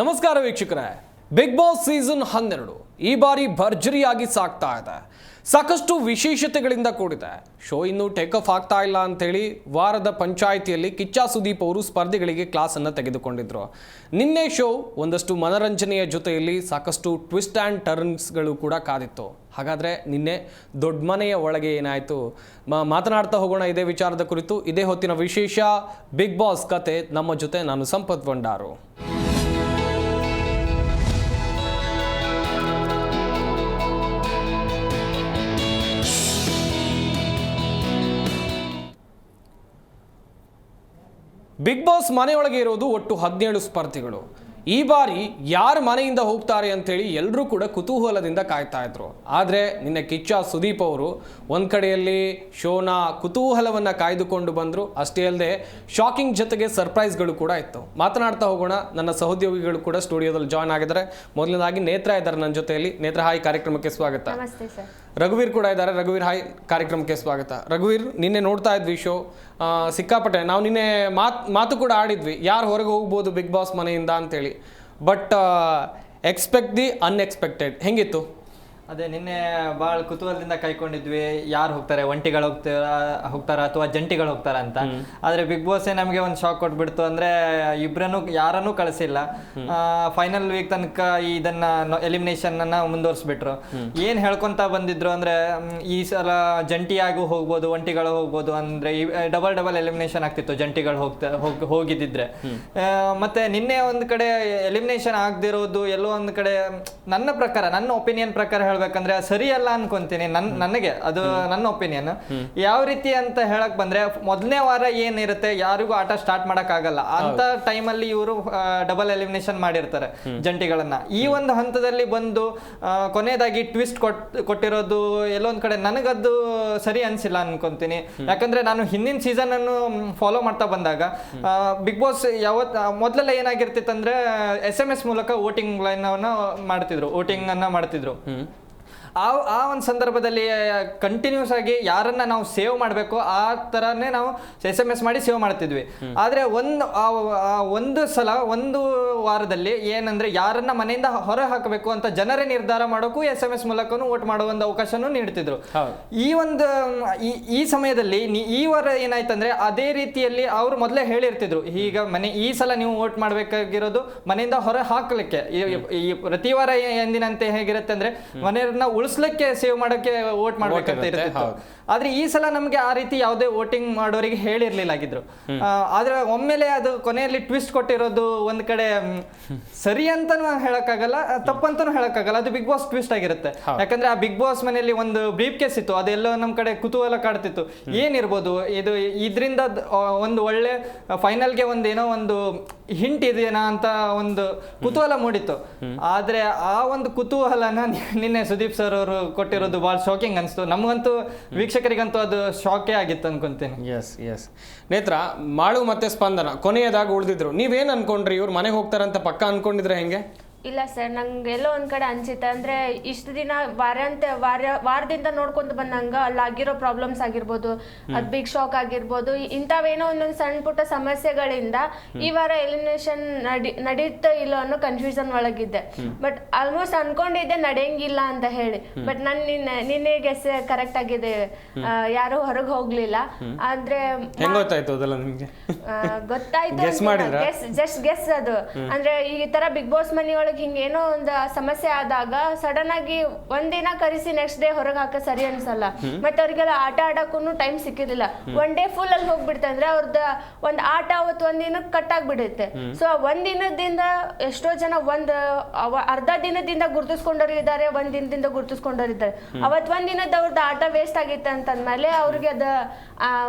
ನಮಸ್ಕಾರ ವೀಕ್ಷಕರೇ. Big boss season ಹನ್ನೆರಡು. ಈ ಬಾರಿ ಭರ್ಜರಿಯಾಗಿ ಸಾಗ್ತಾ ಇದೆ. ಸಾಕಷ್ಟು ವಿಶೇಷತೆಗಳಿಂದ ಕೂಡಿದೆ. ಶೋ ಇನ್ನೂ ಟೇಕ್ ಆಫ್ ಆಗ್ತಾ ಇಲ್ಲ ಅಂತೇಳಿ ವಾರದ ಪಂಚಾಯಿತಿಯಲ್ಲಿ ಕಿಚ್ಚಾ ಸುದೀಪ್ ಅವರು ಸ್ಪರ್ಧಿಗಳಿಗೆ ಕ್ಲಾಸನ್ನು ತೆಗೆದುಕೊಂಡಿದ್ರು. ನಿನ್ನೆ ಶೋ ಒಂದಷ್ಟು ಮನರಂಜನೆಯ ಜೊತೆಯಲ್ಲಿ ಸಾಕಷ್ಟು ಟ್ವಿಸ್ಟ್ ಆ್ಯಂಡ್ ಟರ್ನ್ಸ್ಗಳು ಕೂಡ ಕಾದಿತ್ತು. ಹಾಗಾದರೆ ನಿನ್ನೆ ದೊಡ್ಡ ಮನೆಯ ಒಳಗೆ ಏನಾಯಿತು? ಮಾತನಾಡ್ತಾ ಹೋಗೋಣ ಇದೇ ವಿಚಾರದ ಕುರಿತು. ಇದೇ ಹೊತ್ತಿನ ವಿಶೇಷ ಬಿಗ್ ಬಾಸ್ ಕತೆ ನಮ್ಮ ಜೊತೆ ನಾನು ಸಂಪತ್ ಬಿಗ್ ಬಾಸ್ ಮನೆಯೊಳಗೆ ಇರೋದು ಒಟ್ಟು ಹದಿನೇಳು ಸ್ಪರ್ಧಿಗಳು. ಈ ಬಾರಿ ಯಾರ ಮನೆಯಿಂದ ಹೋಗ್ತಾರೆ ಅಂತೇಳಿ ಎಲ್ಲರೂ ಕೂಡ ಕುತೂಹಲದಿಂದ ಕಾಯ್ತಾ ಇದ್ರು. ಆದರೆ ನಿನ್ನೆ ಕಿಚ್ಚ ಸುದೀಪ್ ಅವರು ಒಂದು ಕಡೆಯಲ್ಲಿ ಶೋನ ಕುತೂಹಲವನ್ನು ಕಾಯ್ದುಕೊಂಡು ಬಂದರು. ಅಷ್ಟೇ ಅಲ್ಲದೆ ಶಾಕಿಂಗ್ ಜೊತೆಗೆ ಸರ್ಪ್ರೈಸ್ಗಳು ಕೂಡ ಇತ್ತು. ಮಾತನಾಡ್ತಾ ಹೋಗೋಣ. ನನ್ನ ಸಹೋದ್ಯೋಗಿಗಳು ಕೂಡ ಸ್ಟುಡಿಯೋದಲ್ಲಿ ಜಾಯ್ನ್ ಆಗಿದ್ದಾರೆ. ಮೊದಲನೇದಾಗಿ ನೇತ್ರ ಇದ್ದಾರೆ ನನ್ನ ಜೊತೆಯಲ್ಲಿ. ನೇತ್ರ, ಹಾಯ್, ಕಾರ್ಯಕ್ರಮಕ್ಕೆ ಸ್ವಾಗತ. ನಮಸ್ತೆ ಸರ್. ರಘುವೀರ್ ಕೂಡ ಇದ್ದಾರೆ. ರಘುವೀರ್ ಹಾಯ್ ಕಾರ್ಯಕ್ರಮಕ್ಕೆ ಸ್ವಾಗತ. ರಘುವೀರ್, ನಿನ್ನೆ ನೋಡ್ತಾ ಇದ್ವಿ ಶೋ ಸಿಕ್ಕಾಪಟ್ಟೆ. ನಾವು ನಿನ್ನೆ ಮಾತು ಮಾತು ಕೂಡ ಆಡಿದ್ವಿ. ಯಾರು ಹೊರಗೆ ಹೋಗ್ಬೋದು ಬಿಗ್ ಬಾಸ್ ಮನೆಯಿಂದ ಅಂತೇಳಿ. ಬಟ್ ಎಕ್ಸ್ಪೆಕ್ಟ್ ದಿ ಅನ್ಎಕ್ಸ್ಪೆಕ್ಟೆಡ್ ಹೆಂಗಿತ್ತು? ಅದೇ ನಿನ್ನೆ ಬಹಳ ಕುತೂಹಲದಿಂದ ಕೈಕೊಂಡಿದ್ವಿ ಯಾರು ಹೋಗ್ತಾರೆ ಒಂಟಿಗಳು ಹೋಗ್ತಾರ ಹೋಗ್ತಾರ ಅಥವಾ ಜಂಟಿಗಳು ಹೋಗ್ತಾರ ಅಂತ. ಆದ್ರೆ ಬಿಗ್ ಬಾಸ್ ನಮಗೆ ಒಂದು ಶಾಕ್ ಕೊಟ್ಬಿಡ್ತು ಅಂದ್ರೆ ಇಬ್ರನ್ನು ಯಾರನ್ನು ಕಳಿಸಿಲ್ಲ. ಫೈನಲ್ ವೀಕ್ ತನಕ ಇದನ್ನ ಎಲಿಮಿನೇಷನ್ ಅನ್ನ ಮುಂದುವರಿಸ್ಬಿಟ್ರು. ಏನ್ ಹೇಳ್ಕೊಂತ ಬಂದಿದ್ರು ಅಂದ್ರೆ ಈ ಸಲ ಜಂಟಿಯಾಗೂ ಹೋಗ್ಬೋದು ಒಂಟಿಗಳು ಹೋಗ್ಬೋದು ಅಂದ್ರೆ ಡಬಲ್ ಡಬಲ್ ಎಲಿಮಿನೇಷನ್ ಆಗ್ತಿತ್ತು ಜಂಟಿಗಳು ಹೋಗ್ತಾ ಹೋಗ್ ಹೋಗಿದ್ದಿದ್ರೆ. ಮತ್ತೆ ನಿನ್ನೆ ಒಂದ್ ಕಡೆ ಎಲಿಮಿನೇಷನ್ ಆಗದಿರೋದು ಎಲ್ಲೋ ಒಂದ್ ಕಡೆ ನನ್ನ ಪ್ರಕಾರ ನನ್ನ ಒಪಿನಿಯನ್ ಪ್ರಕಾರ ಹೇಳ್ಬೇಕಂದ್ರೆ ಸರಿ ಅಲ್ಲ ಅನ್ಕೊಂತೀನಿ. ನನ್ ನನಗೆ ಅದು ನನ್ನ ಒಪಿನಿಯನ್. ಯಾವ ರೀತಿ ಅಂತ ಹೇಳಕ್ ಬಂದ್ರೆ ಮೊದಲನೇ ವಾರ ಏನಿರುತ್ತೆ ಯಾರಿಗೂ ಆಟ ಸ್ಟಾರ್ಟ್ ಮಾಡಕ್ ಆಗಲ್ಲ ಅಂತ ಟೈಮಲ್ಲಿ ಇವರು ಡಬಲ್ ಎಲಿಮಿನೇಷನ್ ಮಾಡಿರ್ತಾರೆ ಜಂಟಿಗಳನ್ನ. ಈ ಒಂದು ಹಂತದಲ್ಲಿ ಬಂದು ಕೊನೆಯದಾಗಿ ಟ್ವಿಸ್ಟ್ ಕೊಟ್ ಕೊಟ್ಟಿರೋದು ಎಲ್ಲೊಂದ್ ಕಡೆ ನನಗದು ಸರಿ ಅನ್ಸಿಲ್ಲ ಅನ್ಕೊಂತೀನಿ. ಯಾಕಂದ್ರೆ ನಾನು ಹಿಂದಿನ ಸೀಸನ್ ಅನ್ನು ಫಾಲೋ ಮಾಡ್ತಾ ಬಂದಾಗ ಬಿಗ್ ಬಾಸ್ ಯಾವತ್ ಮೊದಲೆಲ್ಲ ಏನಾಗಿರ್ತಿತ್ತಂದ್ರೆ ಎಸ್ ಎಂ ಎಸ್ ಮೂಲಕ ವೋಟಿಂಗ್ ಲೈನ್ ಅನ್ನ ಮಾಡ್ತಿದ್ರು ವೋಟಿಂಗ್ ಅನ್ನ ಮಾಡ್ತಿದ್ರು. ಆ ಆ ಒಂದು ಸಂದರ್ಭದಲ್ಲಿ ಕಂಟಿನ್ಯೂಸ್ ಆಗಿ ಯಾರನ್ನ ನಾವು ಸೇವ್ ಮಾಡಬೇಕು ಆ ಥರನೇ ನಾವು ಎಸ್ ಎಂ ಎಸ್ ಮಾಡಿ ಸೇವ್ ಮಾಡ್ತಿದ್ವಿ. ಆದರೆ ಒಂದು ಒಂದು ಸಲ ಒಂದು ವಾರದಲ್ಲಿ ಏನಂದ್ರೆ ಯಾರನ್ನ ಮನೆಯಿಂದ ಹೊರ ಹಾಕಬೇಕು ಅಂತ ಜನರೇ ನಿರ್ಧಾರ ಮಾಡೋಕ್ಕೂ ಎಸ್ ಎಂ ಎಸ್ ಮೂಲಕನೂ ವೋಟ್ ಮಾಡೋ ಒಂದು ಅವಕಾಶನೂ ನೀಡ್ತಿದ್ರು. ಈ ಒಂದು ಈ ಸಮಯದಲ್ಲಿ ಈ ವಾರ ಏನಾಯ್ತಂದ್ರೆ ಅದೇ ರೀತಿಯಲ್ಲಿ ಅವರು ಮೊದಲೇ ಹೇಳಿರ್ತಿದ್ರು. ಈಗ ಮನೆ ಈ ಸಲ ನೀವು ವೋಟ್ ಮಾಡಬೇಕಾಗಿರೋದು ಮನೆಯಿಂದ ಹೊರ ಹಾಕಲಿಕ್ಕೆ. ಪ್ರತಿ ವಾರ ಎಂದಿನಂತೆ ಹೇಗಿರುತ್ತೆ ಅಂದ್ರೆ ಮನೆಯವ್ರನ್ನ ಉಳಿಸ್ಲಿಕ್ಕೆ ಸೇವ್ ಮಾಡೋಕ್ಕೆ ವೋಟ್ ಮಾಡ್ಬೇಕಂತ ಇರುತ್ತೆ, ಆದ್ರೆ ಈ ಸಲ ನಮಗೆ ಆ ರೀತಿ ಯಾವುದೇ ವೋಟಿಂಗ್ ಮಾಡೋರಿಗೆ ಹೇಳಿರ್ಲಿಲ್ಲ ಆಗಿದ್ರು ಆ, ಆದ್ರೆ ಒಮ್ಮೆಲೆ ಅದು ಕೊನೆಯಲ್ಲಿ ಟ್ವಿಸ್ಟ್ ಕೊಟ್ಟಿರೋದು ಒಂದ್ ಕಡೆ ಸರಿ ಅಂತಾನು ಹೇಳಕ್ಕಾಗಲ್ಲ ತಪ್ಪಂತಾನು ಹೇಳಕ್ಕಾಗಲ್ಲ. ಅದು ಬಿಗ್ ಬಾಸ್ ಟ್ವಿಸ್ಟ್ ಆಗಿರುತ್ತೆ. ಯಾಕಂದ್ರೆ ಆ ಬಿಗ್ ಬಾಸ್ ಮನೆಯಲ್ಲಿ ಒಂದು ಬ್ರೀಫ್ ಕೇಸ್ ಇತ್ತು ಅದೆಲ್ಲೋ ನಮ್ ಕಡೆ ಕುತೂಹಲ ಕಾಡ್ತಿತ್ತು. ಏನಿರ್ಬೋದು ಇದು ಇದರಿಂದ ಒಂದು ಒಳ್ಳೆ ಫೈನಲ್ಗೆ ಒಂದು ಏನೋ ಒಂದು ಹಿಂಟ್ ಇದೆಯಾ ಅಂತ ಒಂದು ಕುತೂಹಲ ಮೂಡಿತ್ತು. ಆದ್ರೆ ಆ ಒಂದು ಕುತೂಹಲನ ನಿನ್ನೆ ಸುದೀಪ್ ಸರ್ ಅವರು ಕೊಟ್ಟಿರೋದು ಭಾಳ ಶಾಕಿಂಗ್ ಅನಿಸ್ತು. ನಮಗಂತೂ ವೀಕ್ಷಕರಿಗಂತೂ ಅದು ಶಾಕೇ ಆಗಿತ್ತು ಅನ್ಕೊಂತೀನಿ. ಎಸ್ ಎಸ್ ನೇತ್ರ ಮಾಳು ಮತ್ತೆ ಸ್ಪಂದನ, ಕೊನೆಯದಾಗಿ ಉಳಿದಿದ್ರು. ನೀವೇನು ಅನ್ಕೊಂಡ್ರಿ? ಇವ್ರು ಮನೆಗೆ ಹೋಗ್ತಾರಂತ ಪಕ್ಕ ಅನ್ಕೊಂಡಿದ್ರೆ ಹೆಂಗೆ? ಇಲ್ಲ ಸರ್ ನಂಗೆ ಎಲ್ಲೋ ಒಂದ್ ಕಡೆ ಅನಿಸುತ್ತೆ. ಅಂದ್ರೆ ಇಷ್ಟು ದಿನ ವಾರಾಂತ್ಯ ವಾರ ವಾರದಿಂದ ನೋಡ್ಕೊಂತ ಬಂದಂಗ ಅಲ್ಲಿ ಆಗಿರೋ ಪ್ರಾಬ್ಲಮ್ಸ್ ಆಗಿರ್ಬೋದು ಅದ್ ಬಿಗ್ ಶಾಕ್ ಆಗಿರ್ಬೋದು ಇಂಥವೇನೋ ಒಂದೊಂದು ಸಣ್ಣ ಪುಟ್ಟ ಸಮಸ್ಯೆಗಳಿಂದ ಈ ವಾರ ಎಲಿಮಿನೇಷನ್ ನಡಿ ನಡೀತೋ ಇಲ್ಲೋ ಅನ್ನೋ ಕನ್ಫ್ಯೂಷನ್ ಒಳಗಿದ್ದೆ. ಬಟ್ ಆಲ್ಮೋಸ್ಟ್ ಅನ್ಕೊಂಡಿದ್ದೆ ನಡೆಯಂಗಿಲ್ಲ ಅಂತ ಹೇಳಿ. ಬಟ್ ನನ್ ನಿನ್ನೆ ನಿನ್ನೆ ಗೆಸ್ ಕರೆಕ್ಟ್ ಆಗಿದೆ. ಯಾರು ಹೊರಗೆ ಹೋಗ್ಲಿಲ್ಲ. ಆದ್ರೆ ಗೊತ್ತಾಯ್ತು ಜಸ್ಟ್ ಗೆಸ್ ಅದು. ಅಂದ್ರೆ ಈ ತರ ಬಿಗ್ ಬಾಸ್ ಮನೆಯೊಳಗೆ ಹಿಂಗ ಏನೋ ಒಂದು ಸಮಸ್ಯೆ ಆದಾಗ ಸಡನ್ ಆಗಿ ಒಂದಿನ ಕರೆಸಿ ನೆಕ್ಸ್ಟ್ ಡೇ ಹೊರಗೆ ಹಾಕ ಸರಿ ಅನ್ಸಲ್ಲ. ಮತ್ತೆ ಅವ್ರಿಗೆಲ್ಲ ಆಟ ಆಡಕ್ಕೂ ಟೈಮ್ ಸಿಕ್ಕಿರಲಿಲ್ಲ ಒನ್ ಡೇ ಫುಲ್ ಅಲ್ಲಿ ಹೋಗ್ಬಿಡ್ತಂದ್ರೆ ಅವ್ರದ್ದು ಒಂದ್ ಆಟ ಅವತ್ತು ಒಂದ್ ದಿನಕ್ಕೆ ಕಟ್ ಆಗ್ಬಿಡುತ್ತೆ. ಸೊ ಒಂದಿನದಿಂದ ದಿನದಿಂದ ಎಷ್ಟೋ ಜನ ಒಂದ್ ಅರ್ಧ ದಿನದಿಂದ ಗುರ್ತಿಸ್ಕೊಂಡವ್ರು ಇದ್ದಾರೆ ಒಂದ್ ದಿನದಿಂದ ಗುರ್ತಿಸ್ಕೊಂಡವ್ರು ಇದ್ದಾರೆ ಅವತ್ ಒಂದ್ ದಿನದ ಅವ್ರದ್ದು ಆಟ ವೇಸ್ಟ್ ಆಗಿತ್ತು ಅಂತಂದ್ಮೇಲೆ ಅವ್ರಿಗೆ ಅದ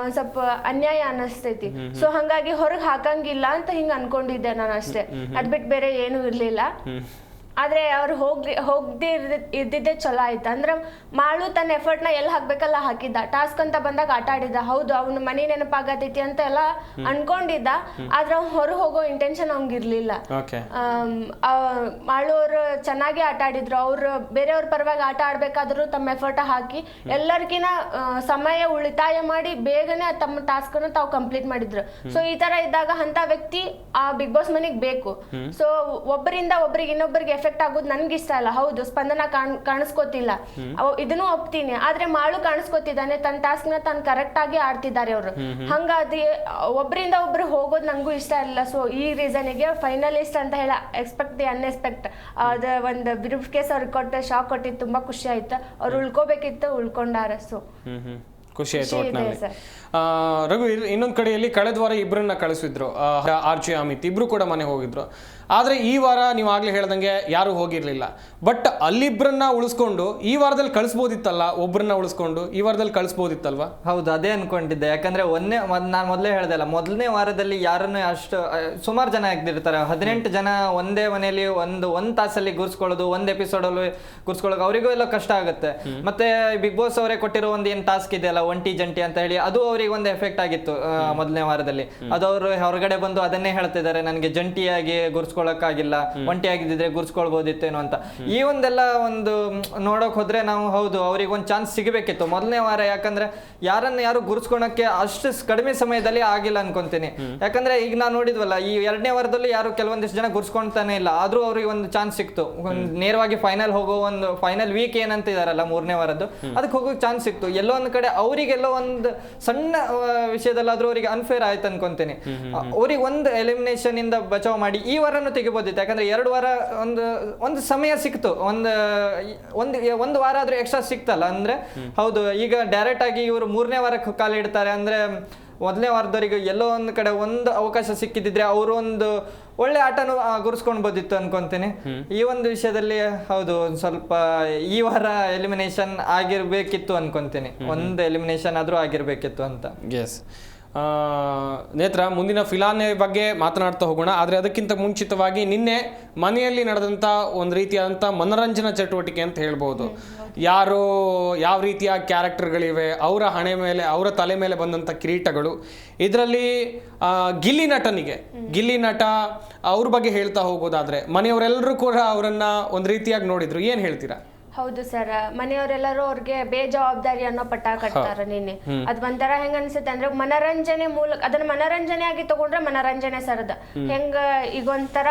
ಒಂದ್ ಸ್ವಲ್ಪ ಅನ್ಯಾಯ ಅನಿಸ್ತೈತಿ. ಸೊ ಹಂಗಾಗಿ ಹೊರಗೆ ಹಾಕಂಗಿಲ್ಲ ಅಂತ ಹಿಂಗ ಅನ್ಕೊಂಡಿದ್ದೆ ನಾನು ಅಷ್ಟೇ. ಅದ್ ಬಿಟ್ಟು ಬೇರೆ ಏನು ಇರ್ಲಿಲ್ಲ. Um, ಆದ್ರೆ ಅವ್ರು ಹೋಗಿ ಹೋಗದೆ ಇದ್ದಿದ್ದೆ ಚಲೋ ಆಯ್ತು. ಅಂದ್ರೆ ಮಾಳು ತನ್ನ ಎಫರ್ಟ್ನ ಎಲ್ಲಿ ಹಾಕ್ಬೇಕಲ್ಲ ಹಾಕಿದ್ದ. ಟಾಸ್ಕ್ ಅಂತ ಬಂದಾಗ ಆಟ ಆಡಿದ ಹೌದು ಅವನು ಮನೆ ನೆನಪಾಗತೈತಿ ಅಂತ ಎಲ್ಲ ಅನ್ಕೊಂಡಿದ್ದ. ಆದ್ರೆ ಅವ್ನು ಹೊರ ಹೋಗೋ ಇಂಟೆನ್ಷನ್ ಅವ್ನಿಗಿರ್ಲಿಲ್ಲ ಮಾಳು ಅವರು ಚೆನ್ನಾಗಿ ಆಟ ಆಡಿದ್ರು. ಅವ್ರು ಬೇರೆಯವ್ರ ಪರವಾಗಿ ಆಟ ಆಡ್ಬೇಕಾದ್ರೂ ತಮ್ಮ ಎಫರ್ಟ್ ಹಾಕಿ ಎಲ್ಲರಿಗಿನ ಸಮಯ ಉಳಿತಾಯ ಮಾಡಿ ಬೇಗನೆ ತಮ್ಮ ಟಾಸ್ಕ್ ಅನ್ನು ತಾವು ಕಂಪ್ಲೀಟ್ ಮಾಡಿದ್ರು. ಸೊ ಈ ತರ ಇದ್ದಾಗ ಅಂತ ವ್ಯಕ್ತಿ ಆ ಬಿಗ್ ಬಾಸ್ ಮನೆಗೆ ಬೇಕು. ಸೊ ಒಬ್ಬರಿಂದ ಒಬ್ರಿಗೆ ಇನ್ನೊಬ್ಬರಿಗೆ ಎಫೆಕ್ಟ್ ಆಗೋದು ನನ್ಗೆ ಇಷ್ಟ ಅಲ್ಲ. ಹೌದು ಸ್ಪಂದನ ಕಾಣ್ ಕಾಣಿಸ್ಕೋತಿಲ್ಲ. ಇದನ್ನು ಒಪ್ತೀನಿ. ಆದ್ರೆ ಮಾಳು ಕಾಣಿಸ್ಕೋತಿದ್ದಾನೆ. ತನ್ನ ಟಾಸ್ಕ್ನ ತಾನು ಕರೆಕ್ಟ್ ಆಗಿ ಆಡ್ತಿದ್ದಾರೆ ಅವರು. ಹಂಗಾಗಿ ಒಬ್ಬರಿಂದ ಒಬ್ರು ಹೋಗೋದು ನಂಗೂ ಇಷ್ಟ ಇಲ್ಲ. ಸೊ ಈ ರೀಸನ್ಗೆ ಫೈನಲಿಸ್ಟ್ ಅಂತ ಹೇಳ ಎಕ್ಸ್ಪೆಕ್ಟ್ ದಿ ಅನ್ಎಕ್ಸ್ಪೆಕ್ಟ್ ಅದ ಒಂದು ಬ್ರೀಫ್ ಕೇಸ್ ಅವ್ರಿಗೆ ಕೊಟ್ಟ ಶಾಕ್ ಕೊಟ್ಟಿದ್ದು ತುಂಬಾ ಖುಷಿ ಆಯ್ತು. ಅವ್ರು ಉಳ್ಕೋಬೇಕಿತ್ತು ಉಳ್ಕೊಂಡಾರ. ಸೊ ಖುಷಿ ಆಯ್ತು ರಘು ಇನ್ನೊಂದು ಕಡೆಯಲ್ಲಿ ಕಳೆದ ವಾರ ಇಬ್ಬರನ್ನ ಕಳಿಸಿದ್ರು. ಆರ್ ಜಿ ಅಮಿತ್ ಇಬ್ರು ಕೂಡ ಮನೆ ಹೋಗಿದ್ರು. ಆದ್ರೆ ಈ ವಾರ ನೀವು ಆಗಲೇ ಹೇಳ್ದಂಗೆ ಯಾರು ಹೋಗಿರ್ಲಿಲ್ಲ. ಬಟ್ ಅಲ್ಲಿಬ್ರನ್ನ ಉಳಿಸ್ಕೊಂಡು ಈ ವಾರದಲ್ಲಿ ಕಳಿಸ್ಬೋದಿತ್ತಲ್ಲ ಒಬ್ರನ್ನ ಉಳಿಸ್ಕೊಂಡು ಈ ವಾರದಲ್ಲಿ ಕಳಿಸ್ಬೋದಿತ್ತಲ್ವಾ? ಹೌದು ಅದೇ ಅನ್ಕೊಂಡಿದ್ದೆ. ಯಾಕಂದ್ರೆ ಒಂದೇ ನಾನು ಮೊದಲೇ ಹೇಳ್ದಲ್ಲ ಮೊದಲನೇ ವಾರದಲ್ಲಿ ಯಾರನ್ನು ಅಷ್ಟು ಸುಮಾರು ಜನ ಆಗ್ದಿರ್ತಾರೆ. ಹದಿನೆಂಟು ಜನ ಒಂದೇ ಮನೆಯಲ್ಲಿ ಒಂದು ಒಂದ್ ತಾಸಲ್ಲಿ ಗುರ್ಸ್ಕೊಳ್ಳೋದು ಒಂದ್ ಎಪಿಸೋಡಲ್ಲಿ ಗುರ್ಸ್ಕೊಳ್ಳೋದು ಅವರಿಗೂ ಎಲ್ಲ ಕಷ್ಟ ಆಗುತ್ತೆ. ಮತ್ತೆ ಬಿಗ್ ಬಾಸ್ ಅವರೇ ಕೊಟ್ಟಿರೋ ಒಂದು ಏನ್ ಟಾಸ್ಕ್ ಇದೆಯಲ್ಲ ಒಂಟಿ ಜಂಟಿ ಅಂತ ಹೇಳಿ ಅದು ಅವರಿಗೆ ಒಂದು ಎಫೆಕ್ಟ್ ಆಗಿತ್ತು ಮೊದಲನೇ ವಾರದಲ್ಲಿ. ಅದು ಅವರು ಹೊರಗಡೆ ಬಂದು ಅದನ್ನೇ ಹೇಳ್ತಿದ್ದಾರೆ ನನಗೆ ಜಂಟಿಯಾಗಿ ಗುರ್ಸ್ಕೊಳಕ್ಕಾಗಿಲ್ಲ ಒಂಟಿ ಆಗಿದ್ದಿದ್ರೆ ಗುರ್ಸ್ಕೊಳ್ಬೋದಿತ್ತೇನೋ ಅಂತ. ಈ ಒಂದೆಲ್ಲ ಒಂದು ನೋಡೋಕೆ ಹೋದ್ರೆ ನಾವು ಹೌದು ಅವ್ರಿಗೆ ಒಂದು ಚಾನ್ಸ್ ಸಿಗಬೇಕಿತ್ತು. ಮೊದಲನೇ ವಾರ ಯಾಕಂದ್ರೆ ಯಾರನ್ನ ಯಾರು ಗುರ್ಸ್ಕೊಳಕ್ಕೆ ಅಷ್ಟು ಕಡಿಮೆ ಸಮಯದಲ್ಲಿ ಆಗಿಲ್ಲ ಅನ್ಕೊಂತೀನಿ. ಯಾಕಂದ್ರೆ ಈಗ ನಾವು ನೋಡಿದ್ವಲ್ಲ ಈ ಎರಡನೇ ವಾರದಲ್ಲಿ ಯಾರು ಕೆಲವೊಂದಿಷ್ಟು ಜನ ಗುರ್ಸ್ಕೊಂತಾನೆ ಇಲ್ಲ. ಆದ್ರೂ ಅವ್ರಿಗೆ ಒಂದು ಚಾನ್ಸ್ ಸಿಕ್ತು. ನೇರವಾಗಿ ಫೈನಲ್ ಹೋಗೋ ಒಂದು ಫೈನಲ್ ವೀಕ್ ಏನಂತ ಇದಾರಲ್ಲ ಮೂರನೇ ವಾರದ್ದು ಅದಕ್ಕೆ ಹೋಗೋಕೆ ಚಾನ್ಸ್ ಸಿಕ್ತು. ಎಲ್ಲೋ ಒಂದ್ ಕಡೆ ಅವರಿಗೆಲ್ಲೋ ಒಂದು ಸಣ್ಣ ಆ, ವಿಷಯದಲ್ಲಾದ್ರೂ ಅವರಿಗೆ ಅನ್ಫೇರ್ ಆಯ್ತು ಅನ್ಕೊಂತೀನಿ. ಅವ್ರಿಗೆ ಒಂದು ಎಲಿಮಿನೇಷನ್ ಇಂದ ಬಚಾವ್ ಮಾಡಿ ಈ ವಾರನೂ ತೆಗಿಬೋದಿತ್ತು. ಯಾಕಂದ್ರೆ ಎರಡು ವಾರ ಒಂದು ಒಂದು ಸಮಯ ಸಿಕ್ತು. ಒಂದು ಒಂದು ಒಂದು ವಾರ ಆದ್ರೂ ಎಕ್ಸ್ಟ್ರಾ ಸಿಕ್ತಲ್ಲ. ಅಂದ್ರೆ ಹೌದು ಈಗ ಡೈರೆಕ್ಟ್ ಆಗಿ ಇವರು ಮೂರನೇ ವಾರಕ್ಕೆ ಕಾಲಿಡ್ತಾರೆ. ಅಂದ್ರೆ ಮೊದಲನೇ ವಾರದವರಿಗೆ ಎಲ್ಲೋ ಒಂದು ಕಡೆ ಒಂದು ಅವಕಾಶ ಸಿಕ್ಕಿದ್ರೆ ಅವರು ಒಂದು ಒಳ್ಳೆ ಆಟನು ಬಂದಿತ್ತು ಅನ್ಕೊಂತೀನಿ. ಈ ಒಂದು ವಿಷಯದಲ್ಲಿ ಹೌದು ಒಂದ್ ಸ್ವಲ್ಪ ಈ ವಾರ ಎಲಿಮಿನೇಷನ್ ಆಗಿರ್ಬೇಕಿತ್ತು ಅನ್ಕೊಂತೀನಿ. ಒಂದು ಎಲಿಮಿನೇಷನ್ ಆದ್ರೂ ಆಗಿರ್ಬೇಕಿತ್ತು ಅಂತ. ಎಸ್ ನೇತ್ರ, ಮುಂದಿನ ಫಿಲಾನೆ ಬಗ್ಗೆ ಮಾತನಾಡ್ತಾ ಹೋಗೋಣ. ಆದರೆ ಅದಕ್ಕಿಂತ ಮುಂಚಿತವಾಗಿ ನಿನ್ನೆ ಮನೆಯಲ್ಲಿ ನಡೆದಂಥ ಒಂದು ರೀತಿಯಾದಂಥ ಮನೋರಂಜನಾ ಚಟುವಟಿಕೆ ಅಂತ ಹೇಳ್ಬೋದು. ಯಾರು, ಯಾವ ರೀತಿಯ ಕ್ಯಾರೆಕ್ಟರ್ಗಳಿವೆ, ಅವರ ಹಣೆ ಮೇಲೆ, ಅವರ ತಲೆ ಮೇಲೆ ಬಂದಂಥ ಕಿರೀಟಗಳು. ಇದರಲ್ಲಿ ಗಿಲ್ಲಿ ನಟನಿಗೆ, ಗಿಲ್ಲಿ ನಟ ಅವ್ರ ಬಗ್ಗೆ ಹೇಳ್ತಾ ಹೋಗೋದಾದರೆ ಮನೆಯವರೆಲ್ಲರೂ ಕೂಡ ಅವರನ್ನು ಒಂದು ರೀತಿಯಾಗಿ ನೋಡಿದರು. ಏನು ಹೇಳ್ತೀರಾ? ಹೌದು ಸರ್. ಮನೆಯವರೆಲ್ಲರೂ ಅವ್ರಿಗೆ ಬೇಜವಾಬ್ದಾರಿ ಅನ್ನೋ ಪಟ್ಟ ಕಟ್ತಾರ ನಿನ್ನೆ. ಅದ್ ಒಂಥರ ಹೆಂಗ ಅನ್ಸುತ್ತೆ ಅಂದ್ರೆ ಮನರಂಜನೆ ಮೂಲಕ ಅದನ್ನ ಮನರಂಜನೆ ಆಗಿ ತಗೊಂಡ್ರೆ ಮನರಂಜನೆ ಸರದ ಹೆಂಗ ಈಗ ಒಂಥರ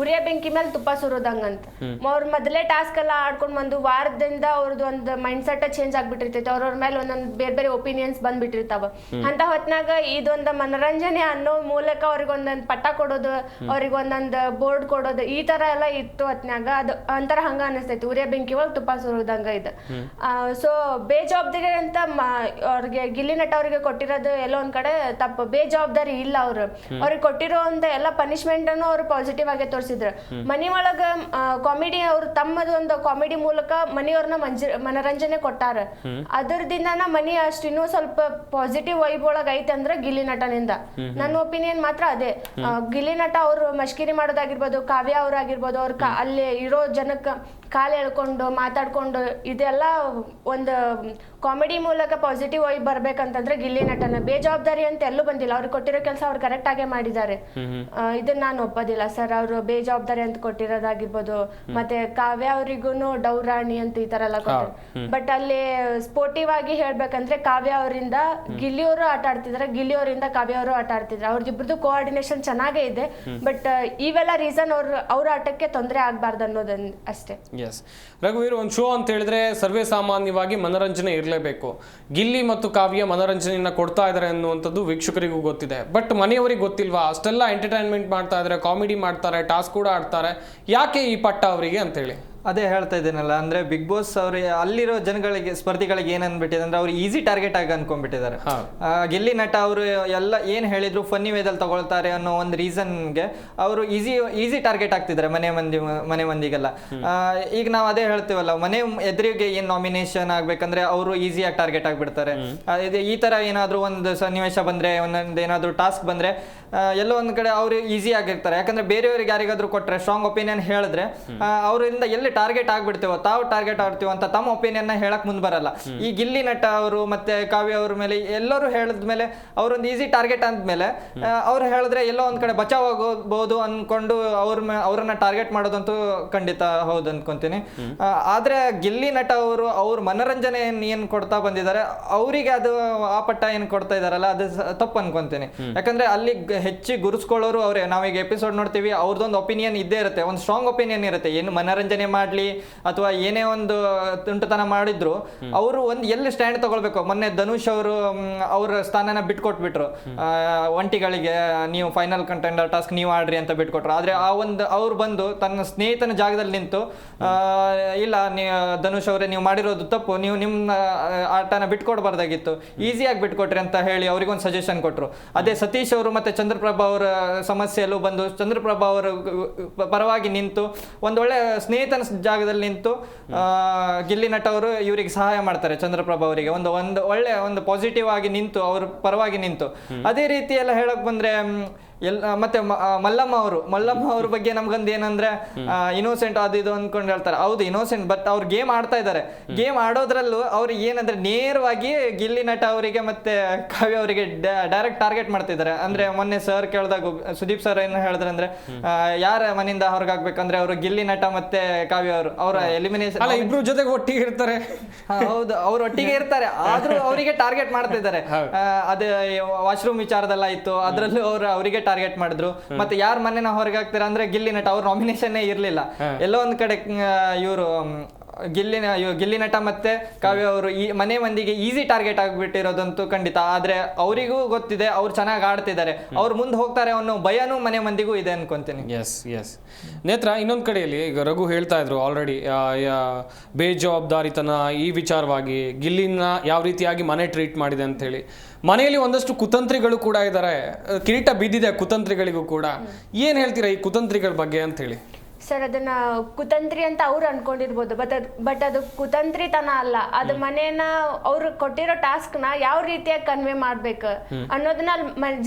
ಉರಿಯ ಬೆಂಕಿ ಮೇಲೆ ತುಪ್ಪ ಸುರೋದಂಗಂತ. ಅವ್ರ ಮೊದಲೇ ಟಾಸ್ಕ್ ಎಲ್ಲ ಆಡ್ಕೊಂಡ್ ಬಂದು ವಾರದಿಂದ ಅವ್ರದ್ದು ಒಂದು ಮೈಂಡ್ ಸೆಟ್ ಚೇಂಜ್ ಆಗ್ಬಿಟ್ಟಿರ್ತೈತೆ ಅವ್ರವ್ರ ಮೇಲೆ ಒಂದೊಂದ್ ಬೇರೆ ಬೇರೆ ಒಪಿನಿಯನ್ಸ್ ಬಂದ್ಬಿಟ್ಟಿರ್ತಾವ. ಅಂತ ಹೊತ್ನಾಗ ಇದೊಂದು ಮನರಂಜನೆ ಅನ್ನೋ ಮೂಲಕ ಅವ್ರಿಗೆ ಒಂದೊಂದ್ ಪಟ್ಟ ಕೊಡೋದು ಅವ್ರಿಗೆ ಒಂದೊಂದು ಬೋರ್ಡ್ ಕೊಡೋದು ಈ ತರ ಎಲ್ಲ ಇತ್ತು ಹೊತ್ನ್ಯಾಗ ಅದು ಅಂತರ ಹಂಗ ಅನಿಸ್ತೈತಿ. ಉರಿಯ ಬೆಂಕಿ ಒಳಗೆ ತುಪ್ಪ ಸುರೋದಂಗ ಇದು. ಸೊ ಬೇಜವಾಬ್ದಾರಿ ಅಂತ ಅವ್ರಿಗೆ ಗಿಲ್ಲಿ ನಟ ಅವ್ರಿಗೆ ಕೊಟ್ಟಿರೋದು ಎಲ್ಲೋ ಒಂದ್ ಕಡೆ ತಪ್ಪು. ಬೇಜವಾಬ್ದಾರಿ ಇಲ್ಲ ಅವ್ರು. ಅವ್ರಿಗೆ ಕೊಟ್ಟಿರೋ ಎಲ್ಲ ಪನಿಷ್ಮೆಂಟ್ ಅನ್ನು ಅವ್ರು ಪಾಸಿಟಿವ್ ಆಗಿ ತೋರಿಸಿದ್ರು. ಮನಿ ಒಳಗ ಕಾಮಿಡಿ ಅವ್ರ ತಮ್ಮದು ಒಂದು ಕಾಮಿಡಿ ಮೂಲಕ ಮನೆಯವ್ರನ್ನ ಮಂಜ ಮನರಂಜನೆ ಕೊಟ್ಟಾರ. ಅದರದಿಂದನ ಮನಿ ಅಷ್ಟು ಇನ್ನೂ ಸ್ವಲ್ಪ ಪಾಸಿಟಿವ್ ವೈಬ್ ಒಳಗ ಐತೆ ಅಂದ್ರೆ ಗಿಲ್ಲಿ ನಟನಿಂದ. ನನ್ನ ಒಪಿನಿಯನ್ ಮಾತ್ರ ಅದೇ. ಗಿಲಿ ಗಿಲ್ಲಿ ನಟ ಅವ್ರು ಮಶ್ಕಿರಿ ಮಾಡೋದಾಗಿರ್ಬೋದು ಕಾವ್ಯ ಅವ್ರಾಗಿರ್ಬೋದು ಅವ್ರ ಅಲ್ಲಿ ಇರೋ ಜನಕ್ಕ ಕಾಲ್ ಎಳ್ಕೊಂಡು ಮಾತಾಡ್ಕೊಂಡು ಇದೆಲ್ಲ ಒಂದು ಕಾಮಿಡಿ ಮೂಲಕ ಪಾಸಿಟಿವ್ ವೈಬ್ ಬರ್ಬೇಕಂತಂದ್ರೆ ಗಿಲ್ಲಿ ನಟನ. ಬೇಜವಾಬ್ದಾರಿ ಅಂತ ಎಲ್ಲೂ ಬಂದಿಲ್ಲ. ಅವ್ರಿಗೆ ಕೊಟ್ಟಿರೋ ಕೆಲಸ ಅವ್ರು ಕರೆಕ್ಟ್ ಆಗೇ ಮಾಡಿದ್ದಾರೆ. ಇದನ್ನ ನಾನು ಒಪ್ಪೋದಿಲ್ಲ ಸರ್. ಅವರು ಬೇಜವಾಬ್ದಾರಿ ಅಂತ ಕೊಟ್ಟಿರೋದಾಗಿರ್ಬೋದು ಮತ್ತೆ ಕಾವ್ಯ ಅವರಿಗೂ ಡೌರಾಣಿ ಅಂತ ಈ ತರ ಎಲ್ಲ ಬಟ್ ಅಲ್ಲಿ ಸ್ಪೋರ್ಟಿವ್ ಆಗಿ ಹೇಳ್ಬೇಕಂದ್ರೆ ಕಾವ್ಯ ಅವರಿಂದ ಗಿಲ್ಲಿಯವರು ಆಟ ಆಡ್ತಿದ್ದಾರೆ ಗಿಲ್ಲಿಯವರಿಂದ ಕಾವ್ಯ ಅವರು ಆಟ ಆಡ್ತಿದ್ರೆ. ಅವ್ರದಿಬ್ರದ್ದು ಕೋಆರ್ಡಿನೇಷನ್ ಚೆನ್ನಾಗೇ ಇದೆ ಬಟ್ ಇವೆಲ್ಲ ರೀಸನ್ ಅವ್ರ ಅವ್ರ ಆಟಕ್ಕೆ ತೊಂದರೆ ಆಗ್ಬಾರ್ದು ಅನ್ನೋದನ್ ಅಷ್ಟೇ. ಎಸ್ ರಘುವೀರ್ ಒಂದು ಶೋ ಅಂತ ಹೇಳಿದ್ರೆ ಸರ್ವೇ ಸಾಮಾನ್ಯವಾಗಿ ಮನರಂಜನೆ ಇರಲೇಬೇಕು. ಗಿಲ್ಲಿ ಮತ್ತು ಕಾವ್ಯ ಮನರಂಜನೆಯನ್ನ ಕೊಡ್ತಾ ಇದ್ದಾರೆ ಅನ್ನುವಂಥದ್ದು ವೀಕ್ಷಕರಿಗೂ ಗೊತ್ತಿದೆ. ಬಟ್ ಮನೆಯವರಿಗೆ ಗೊತ್ತಿಲ್ವಾ? ಅಷ್ಟೆಲ್ಲ ಎಂಟರ್ಟೈನ್ಮೆಂಟ್ ಮಾಡ್ತಾ ಇದ್ದಾರೆ ಕಾಮಿಡಿ ಮಾಡ್ತಾರೆ ಟಾಸ್ಕ್ ಕೂಡ ಆಡ್ತಾರೆ. ಯಾಕೆ ಈ ಪಟ್ಟ ಅವರಿಗೆ ಅಂತೇಳಿ? ಅದೇ ಹೇಳ್ತಾ ಇದ್ದೀನಲ್ಲ ಅಂದ್ರೆ ಬಿಗ್ ಬಾಸ್ ಅವ್ರು ಅಲ್ಲಿರೋ ಜನಗಳಿಗೆ ಸ್ಪರ್ಧಿಗಳಿಗೆ ಏನ್ ಅಂದ್ರೆ ಅವ್ರು ಈಸಿ ಟಾರ್ಗೆಟ್ ಆಗಿ ಅನ್ಕೊಂಡ್ಬಿಟ್ಟಿದ್ದಾರೆ. ಗಿಲ್ಲಿ ನಟ ಅವರು ಎಲ್ಲ ಏನ್ ಹೇಳಿದ್ರು ಫನ್ನಿ ವೇದಲ್ಲಿ ತಗೊಳ್ತಾರೆ ಅನ್ನೋ ಒಂದು ರೀಸನ್ಗೆ ಅವರು ಈಸಿ ಈಸಿ ಟಾರ್ಗೆಟ್ ಆಗ್ತಿದ್ದಾರೆ ಮನೆ ಮಂದಿ ಮನೆ ಮಂದಿಗೆಲ್ಲ. ಈಗ ನಾವು ಅದೇ ಹೇಳ್ತೀವಲ್ಲ ಮನೆ ಎದುರಿಗೆ ಏನ್ ನಾಮಿನೇಷನ್ ಆಗ್ಬೇಕಂದ್ರೆ ಅವರು ಈಸಿಯಾಗಿ ಟಾರ್ಗೆಟ್ ಆಗ್ಬಿಡ್ತಾರೆ. ಈ ತರ ಏನಾದ್ರು ಒಂದು ಸನ್ನಿವೇಶ ಬಂದ್ರೆ ಒಂದೊಂದು ಏನಾದ್ರು ಟಾಸ್ಕ್ ಬಂದ್ರೆ ಎಲ್ಲೋ ಒಂದು ಕಡೆ ಅವರು ಈಸಿ ಆಗಿರ್ತಾರೆ. ಯಾಕಂದ್ರೆ ಬೇರೆಯವ್ರಿಗೆ ಯಾರಿಗಾದ್ರೂ ಕೊಟ್ಟರೆ ಸ್ಟ್ರಾಂಗ್ ಒಪಿನಿಯನ್ ಹೇಳಿದ್ರೆ ಅವರಿಂದ ಎಲ್ಲಿ ಟಾರ್ಗೆಟ್ ಆಗ್ಬಿಡ್ತೇವೋ ತಾವು ಟಾರ್ಗೆಟ್ ಆಗ್ತೀವೋ ಅಂತ ತಮ್ಮ ಒಪಿನಿಯನ್ನ ಹೇಳಕ್ ಮುಂದ್ ಬರಲ್ಲ. ಈ ಗಿಲ್ಲಿ ನಟ ಅವರು ಮತ್ತೆ ಕಾವ್ಯ ಅವ್ರ ಮೇಲೆ ಎಲ್ಲರೂ ಹೇಳಿದ್ಮೇಲೆ ಅವರೊಂದು ಈಸಿ ಟಾರ್ಗೆಟ್ ಅಂದ್ಮೇಲೆ ಅವ್ರು ಹೇಳಿದ್ರೆ ಎಲ್ಲೋ ಒಂದ್ ಕಡೆ ಬಚಾವ್ ಆಗೋಬಹುದು ಅನ್ಕೊಂಡು ಅವ್ರ ಅವ್ರನ್ನ ಟಾರ್ಗೆಟ್ ಮಾಡೋದಂತೂ ಖಂಡಿತ ಹೌದು ಅನ್ಕೊಂತೀನಿ. ಆದ್ರೆ ಗಿಲ್ಲಿ ನಟ ಅವರು ಅವ್ರ ಮನರಂಜನೆ ಏನ್ ಏನ್ ಕೊಡ್ತಾ ಬಂದಿದ್ದಾರೆ ಅವರಿಗೆ ಅದು ಆ ಪಟ್ಟ ಏನ್ ಕೊಡ್ತಾ ಇದಾರಲ್ಲ ಅದು ತಪ್ಪು ಅನ್ಕೊಂತೀನಿ. ಯಾಕಂದ್ರೆ ಅಲ್ಲಿ ಹೆಚ್ಚಿ ಗುರುಸ್ಕೊಳ್ಳೋರು ಅವರೇ. ನಾವೀಗ ಎಪಿಸೋಡ್ ನೋಡ್ತೀವಿ ಅವ್ರದ್ದೊಂದು ಒಪಿನಿಯನ್ ಇದ್ದೇ ಇರುತ್ತೆ. ಒಂದು ಸ್ಟ್ರಾಂಗ್ ಒಪಿನಿಯನ್ ಇರುತ್ತೆ. ಏನು ಮನರಂಜನೆ ಮಾಡ್ಲಿ ಅಥವಾ ಏನೇ ಒಂದು ತುಂಟತನ ಮಾಡಿದ್ರು ಅವರು ಒಂದು ಎಲ್ಲಿ ಸ್ಟ್ಯಾಂಡ್ ತಗೊಳ್ಬೇಕು? ಮೊನ್ನೆ ಧನುಷ್ ಅವರು ಅವ್ರ ಸ್ಥಾನನ ಬಿಟ್ಕೊಟ್ಬಿಟ್ರು. ಒಂಟಿಗಳಿಗೆ ನೀವು ಫೈನಲ್ ಕಂಟೆಂಡರ್ ಟಾಸ್ಕ್ ನೀವು ಆಡ್ರಿ ಅಂತ ಬಿಟ್ಕೊಟ್ರು. ಆದ್ರೆ ಆ ಒಂದು ಅವ್ರು ಬಂದು ತನ್ನ ಸ್ನೇಹಿತನ ಜಾಗದಲ್ಲಿ ನಿಂತು ಇಲ್ಲ ಧನುಷ್ ಅವರೇ ನೀವು ಮಾಡಿರೋದು ತಪ್ಪು. ನೀವು ನಿಮ್ಮ ಆಟನ ಬಿಟ್ಕೊಡ್ಬಾರ್ದಾಗಿತ್ತು. ಈಸಿಯಾಗಿ ಬಿಟ್ಕೊಟ್ರಿ ಅಂತ ಹೇಳಿ ಅವ್ರಿಗೆ ಒಂದು ಸಜೆಷನ್ ಕೊಟ್ರು. ಅದೇ ಸತೀಶ್ ಅವರು ಮತ್ತೆ ಚಂದ್ರಪ್ರಭಾ ಅವರ ಸಮಸ್ಯೆಯಲ್ಲೂ ಬಂದು ಚಂದ್ರಪ್ರಭಾ ಅವರ ಪರವಾಗಿ ನಿಂತು ಒಂದೊಳ್ಳೆ ಸ್ನೇಹಿತನ ಜಾಗದಲ್ಲಿ ನಿಂತು ಆ, ಗಿಲ್ಲಿ ನಟ ಅವರು ಇವರಿಗೆ ಸಹಾಯ ಮಾಡ್ತಾರೆ ಚಂದ್ರಪ್ರಭಾ ಅವರಿಗೆ. ಒಂದು ಒಂದು ಒಳ್ಳೆ ಒಂದು ಪಾಸಿಟಿವ್ ಆಗಿ ನಿಂತು ಅವ್ರ ಪರವಾಗಿ ನಿಂತು. ಅದೇ ರೀತಿ ಎಲ್ಲ ಹೇಳಕ್ ಬಂದ್ರೆ ಮ್, ಎಲ್ ಮತ್ತೆ ಮಲ್ಲಮ್ಮ ಅವರು. ಮಲ್ಲಮ್ಮ ಅವ್ರ ಬಗ್ಗೆ ನಮ್ಗೊಂದು ಏನಂದ್ರೆ ಇನೋಸೆಂಟ್ ಅದು ಇದು ಅನ್ಕೊಂಡು ಹೇಳ್ತಾರೆ. ಹೌದು ಇನೋಸೆಂಟ್ ಬಟ್ ಅವ್ರು ಗೇಮ್ ಆಡ್ತಾ ಇದ್ದಾರೆ ಗೇಮ್ ಆಡೋದ್ರಲ್ಲೂ ಅವ್ರು ಏನಂದ್ರೆ ನೇರವಾಗಿ ಗಿಲ್ಲಿ ನಟ ಅವರಿಗೆ ಮತ್ತೆ ಕಾವ್ಯ ಅವರಿಗೆ ಡೈರೆಕ್ಟ್ ಟಾರ್ಗೆಟ್ ಮಾಡ್ತಿದ್ದಾರೆ ಅಂದ್ರೆ ಮೊನ್ನೆ ಸರ್ ಕೇಳಿದಾಗ ಸುದೀಪ್ ಸರ್ ಏನು ಹೇಳಿದ್ರೆ ಅಂದ್ರೆ ಯಾರ ಮನೆಯಿಂದ ಹೊರಗಾಗ್ಬೇಕಂದ್ರೆ ಅವರು ಗಿಲ್ಲಿ ನಟ ಮತ್ತೆ ಕಾವ್ಯ ಅವರು. ಅವರ ಎಲಿಮಿನೇಷನ್ ಅಲ್ಲ ಇಬ್ರು ಜೊತೆಗೆ ಒಟ್ಟಿಗೆ ಇರ್ತಾರೆ. ಹೌದು. ಅವ್ರು ಒಟ್ಟಿಗೆ ಇರ್ತಾರೆ. ಆದ್ರೂ ಅವರಿಗೆ ಟಾರ್ಗೆಟ್ ಮಾಡ್ತಿದ್ದಾರೆ ಅದೇ ವಾಶ್ರೂಮ್ ವಿಚಾರದಲ್ಲಾಯ್ತು. ಅದ್ರಲ್ಲೂ ಅವ್ರು ಅವರಿಗೆ ಟಾರ್ಗೆಟ್ ಮಾಡಿದ್ರು. ಮತ್ತೆ ಯಾರ ಮನೆನ ಹೊರಗೆ ಹಾಕ್ತಾರೆ ಅಂದ್ರೆ ಗಿಲ್ಲಿ ನಟ ಅವ್ರ ನಾಮಿನೇಷನ್ ಇರ್ಲಿಲ್ಲ. ಎಲ್ಲೋ ಒಂದ್ ಕಡೆ ಇವರು ಗಿಲ್ಲಿ ನಟ ಮತ್ತೆ ಕಾವ್ಯ ಅವರು ಈ ಮನೆ ಮಂದಿಗೆ ಈಸಿ ಟಾರ್ಗೆಟ್ ಆಗಿಬಿಟ್ಟಿರೋದಂತೂ ಖಂಡಿತ. ಆದ್ರೆ ಅವರಿಗೂ ಗೊತ್ತಿದೆ ಅವ್ರು ಚೆನ್ನಾಗಿ ಆಡ್ತಿದ್ದಾರೆ. ಅವ್ರು ಮುಂದೆ ಹೋಗ್ತಾರೆ ಅನ್ನೋ ಭಯನೂ ಮನೆ ಮಂದಿಗೂ ಇದೆ ಅನ್ಕೊಂತೀನಿ. ಎಸ್ ಎಸ್ ನೇತ್ರ ಇನ್ನೊಂದು ಕಡೆಯಲ್ಲಿ ಈಗ ರಘು ಹೇಳ್ತಾ ಇದ್ರು ಆಲ್ರೆಡಿ ಬೇಜವಾಬ್ದಾರಿತನ ಈ ವಿಚಾರವಾಗಿ ಗಿಲ್ಲಿನ ಯಾವ ರೀತಿಯಾಗಿ ಮನೆ ಟ್ರೀಟ್ ಮಾಡಿದೆ ಅಂತ ಹೇಳಿ ಮನೆಯಲ್ಲಿ ಒಂದಷ್ಟು ಕುತಂತ್ರಿಗಳು ಕೂಡ ಇದ್ದಾರೆ ಕಿರೀಟ ಬಿದ್ದಿದೆ ಕುತಂತ್ರಿಗಳಿಗೂ ಕೂಡ. ಏನು ಹೇಳ್ತೀರಾ ಈ ಕುತಂತ್ರಿಗಳ ಬಗ್ಗೆ ಅಂತ ಹೇಳಿ ಸರ್ ಅದನ್ನ ಕುತಂತ್ರಿ ಅಂತ ಅವ್ರು ಅನ್ಕೊಂಡಿರ್ಬೋದು. ಬಟ್ ಅದ್ ಬಟ್ ಅದು ಕುತಂತ್ರಿತನ ಅಲ್ಲ. ಅದು ಮನೇನ ಅವ್ರು ಕೊಟ್ಟಿರೋ ಟಾಸ್ಕ್ನ ಯಾವ ರೀತಿಯಾಗಿ ಕನ್ವೆ ಮಾಡ್ಬೇಕು ಅನ್ನೋದನ್ನ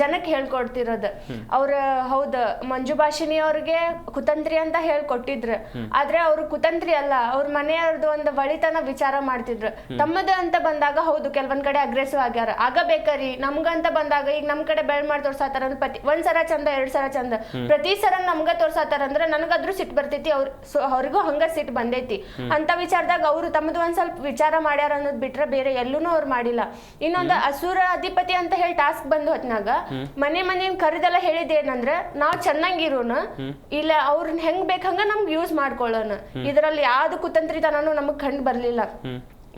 ಜನಕ್ಕೆ ಹೇಳ್ಕೊಡ್ತಿರೋದು. ಅವ್ರ ಹೌದು ಮಂಜು ಭಾಷಿಣಿ ಅವ್ರಿಗೆ ಕುತಂತ್ರಿ ಅಂತ ಹೇಳ್ಕೊಟ್ಟಿದ್ರು. ಆದ್ರೆ ಅವ್ರು ಕುತಂತ್ರಿ ಅಲ್ಲ. ಅವ್ರ ಮನೆಯವ್ರದ್ದು ಒಂದು ಬಳಿತನ ವಿಚಾರ ಮಾಡ್ತಿದ್ರು. ತಮ್ಮದ ಅಂತ ಬಂದಾಗ ಹೌದು ಕೆಲವೊಂದ್ ಕಡೆ ಅಗ್ರೆಸಿವ್ ಆಗ್ಯಾರ. ಆಗಬೇಕರಿ ನಮ್ಗಂತ ಬಂದಾಗ ಈಗ ನಮ್ ಕಡೆ ಬೆಳ್ ಮಾಡಿ ತೋರ್ಸಾತಾರ ಪ್ರತಿ ಒಂದ್ ಸರ ಚಂದ ಎರಡ್ ಸರ ಚಂದ. ಪ್ರತಿ ಸರ ನಮ್ಗ ತೋರ್ಸಾತಾರ ಅಂದ್ರೆ ನನಗಾದ್ರೂ ಸಿಟ್ ಬರ್ತೈತಿ ಅವ್ರ ಸೊ ಅವ್ರಿಗೂ ಹಂಗ ಸಿಟ್ ಬಂದೈತಿ. ಅಂತ ವಿಚಾರದಾಗ ಅವರು ತಮ್ಮದು ಒಂದ್ ಸ್ವಲ್ಪ ವಿಚಾರ ಮಾಡ್ಯಾರ ಅನ್ನೋದ್ ಬಿಟ್ರೆ ಬೇರೆ ಎಲ್ಲೂನು ಅವ್ರು ಮಾಡಿಲ್ಲ. ಇನ್ನೊಂದು ಅಸುರ ಅಧಿಪತಿ ಅಂತ ಹೇಳಿ ಟಾಸ್ಕ್ ಬಂದು ಹೊತ್ನಾಗ ಮನೆ ಮನೆನ್ ಕರೆದೆಲ್ಲ ಹೇಳಿದ್ದೇನಂದ್ರೆ ನಾವ್ ಚೆನ್ನಾಗಿರೋಣ ಇಲ್ಲ ಅವ್ರನ್ನ ಹೆಂಗ್ ಬೇಕಂಗ ನಮ್ಗೆ ಯೂಸ್ ಮಾಡ್ಕೊಳ್ಳೋಣ ಇದರಲ್ಲಿ ಯಾವ್ದು ಕುತಂತ್ರಿತನೂ ನಮಗ್ ಕಂಡು ಬರ್ಲಿಲ್ಲ.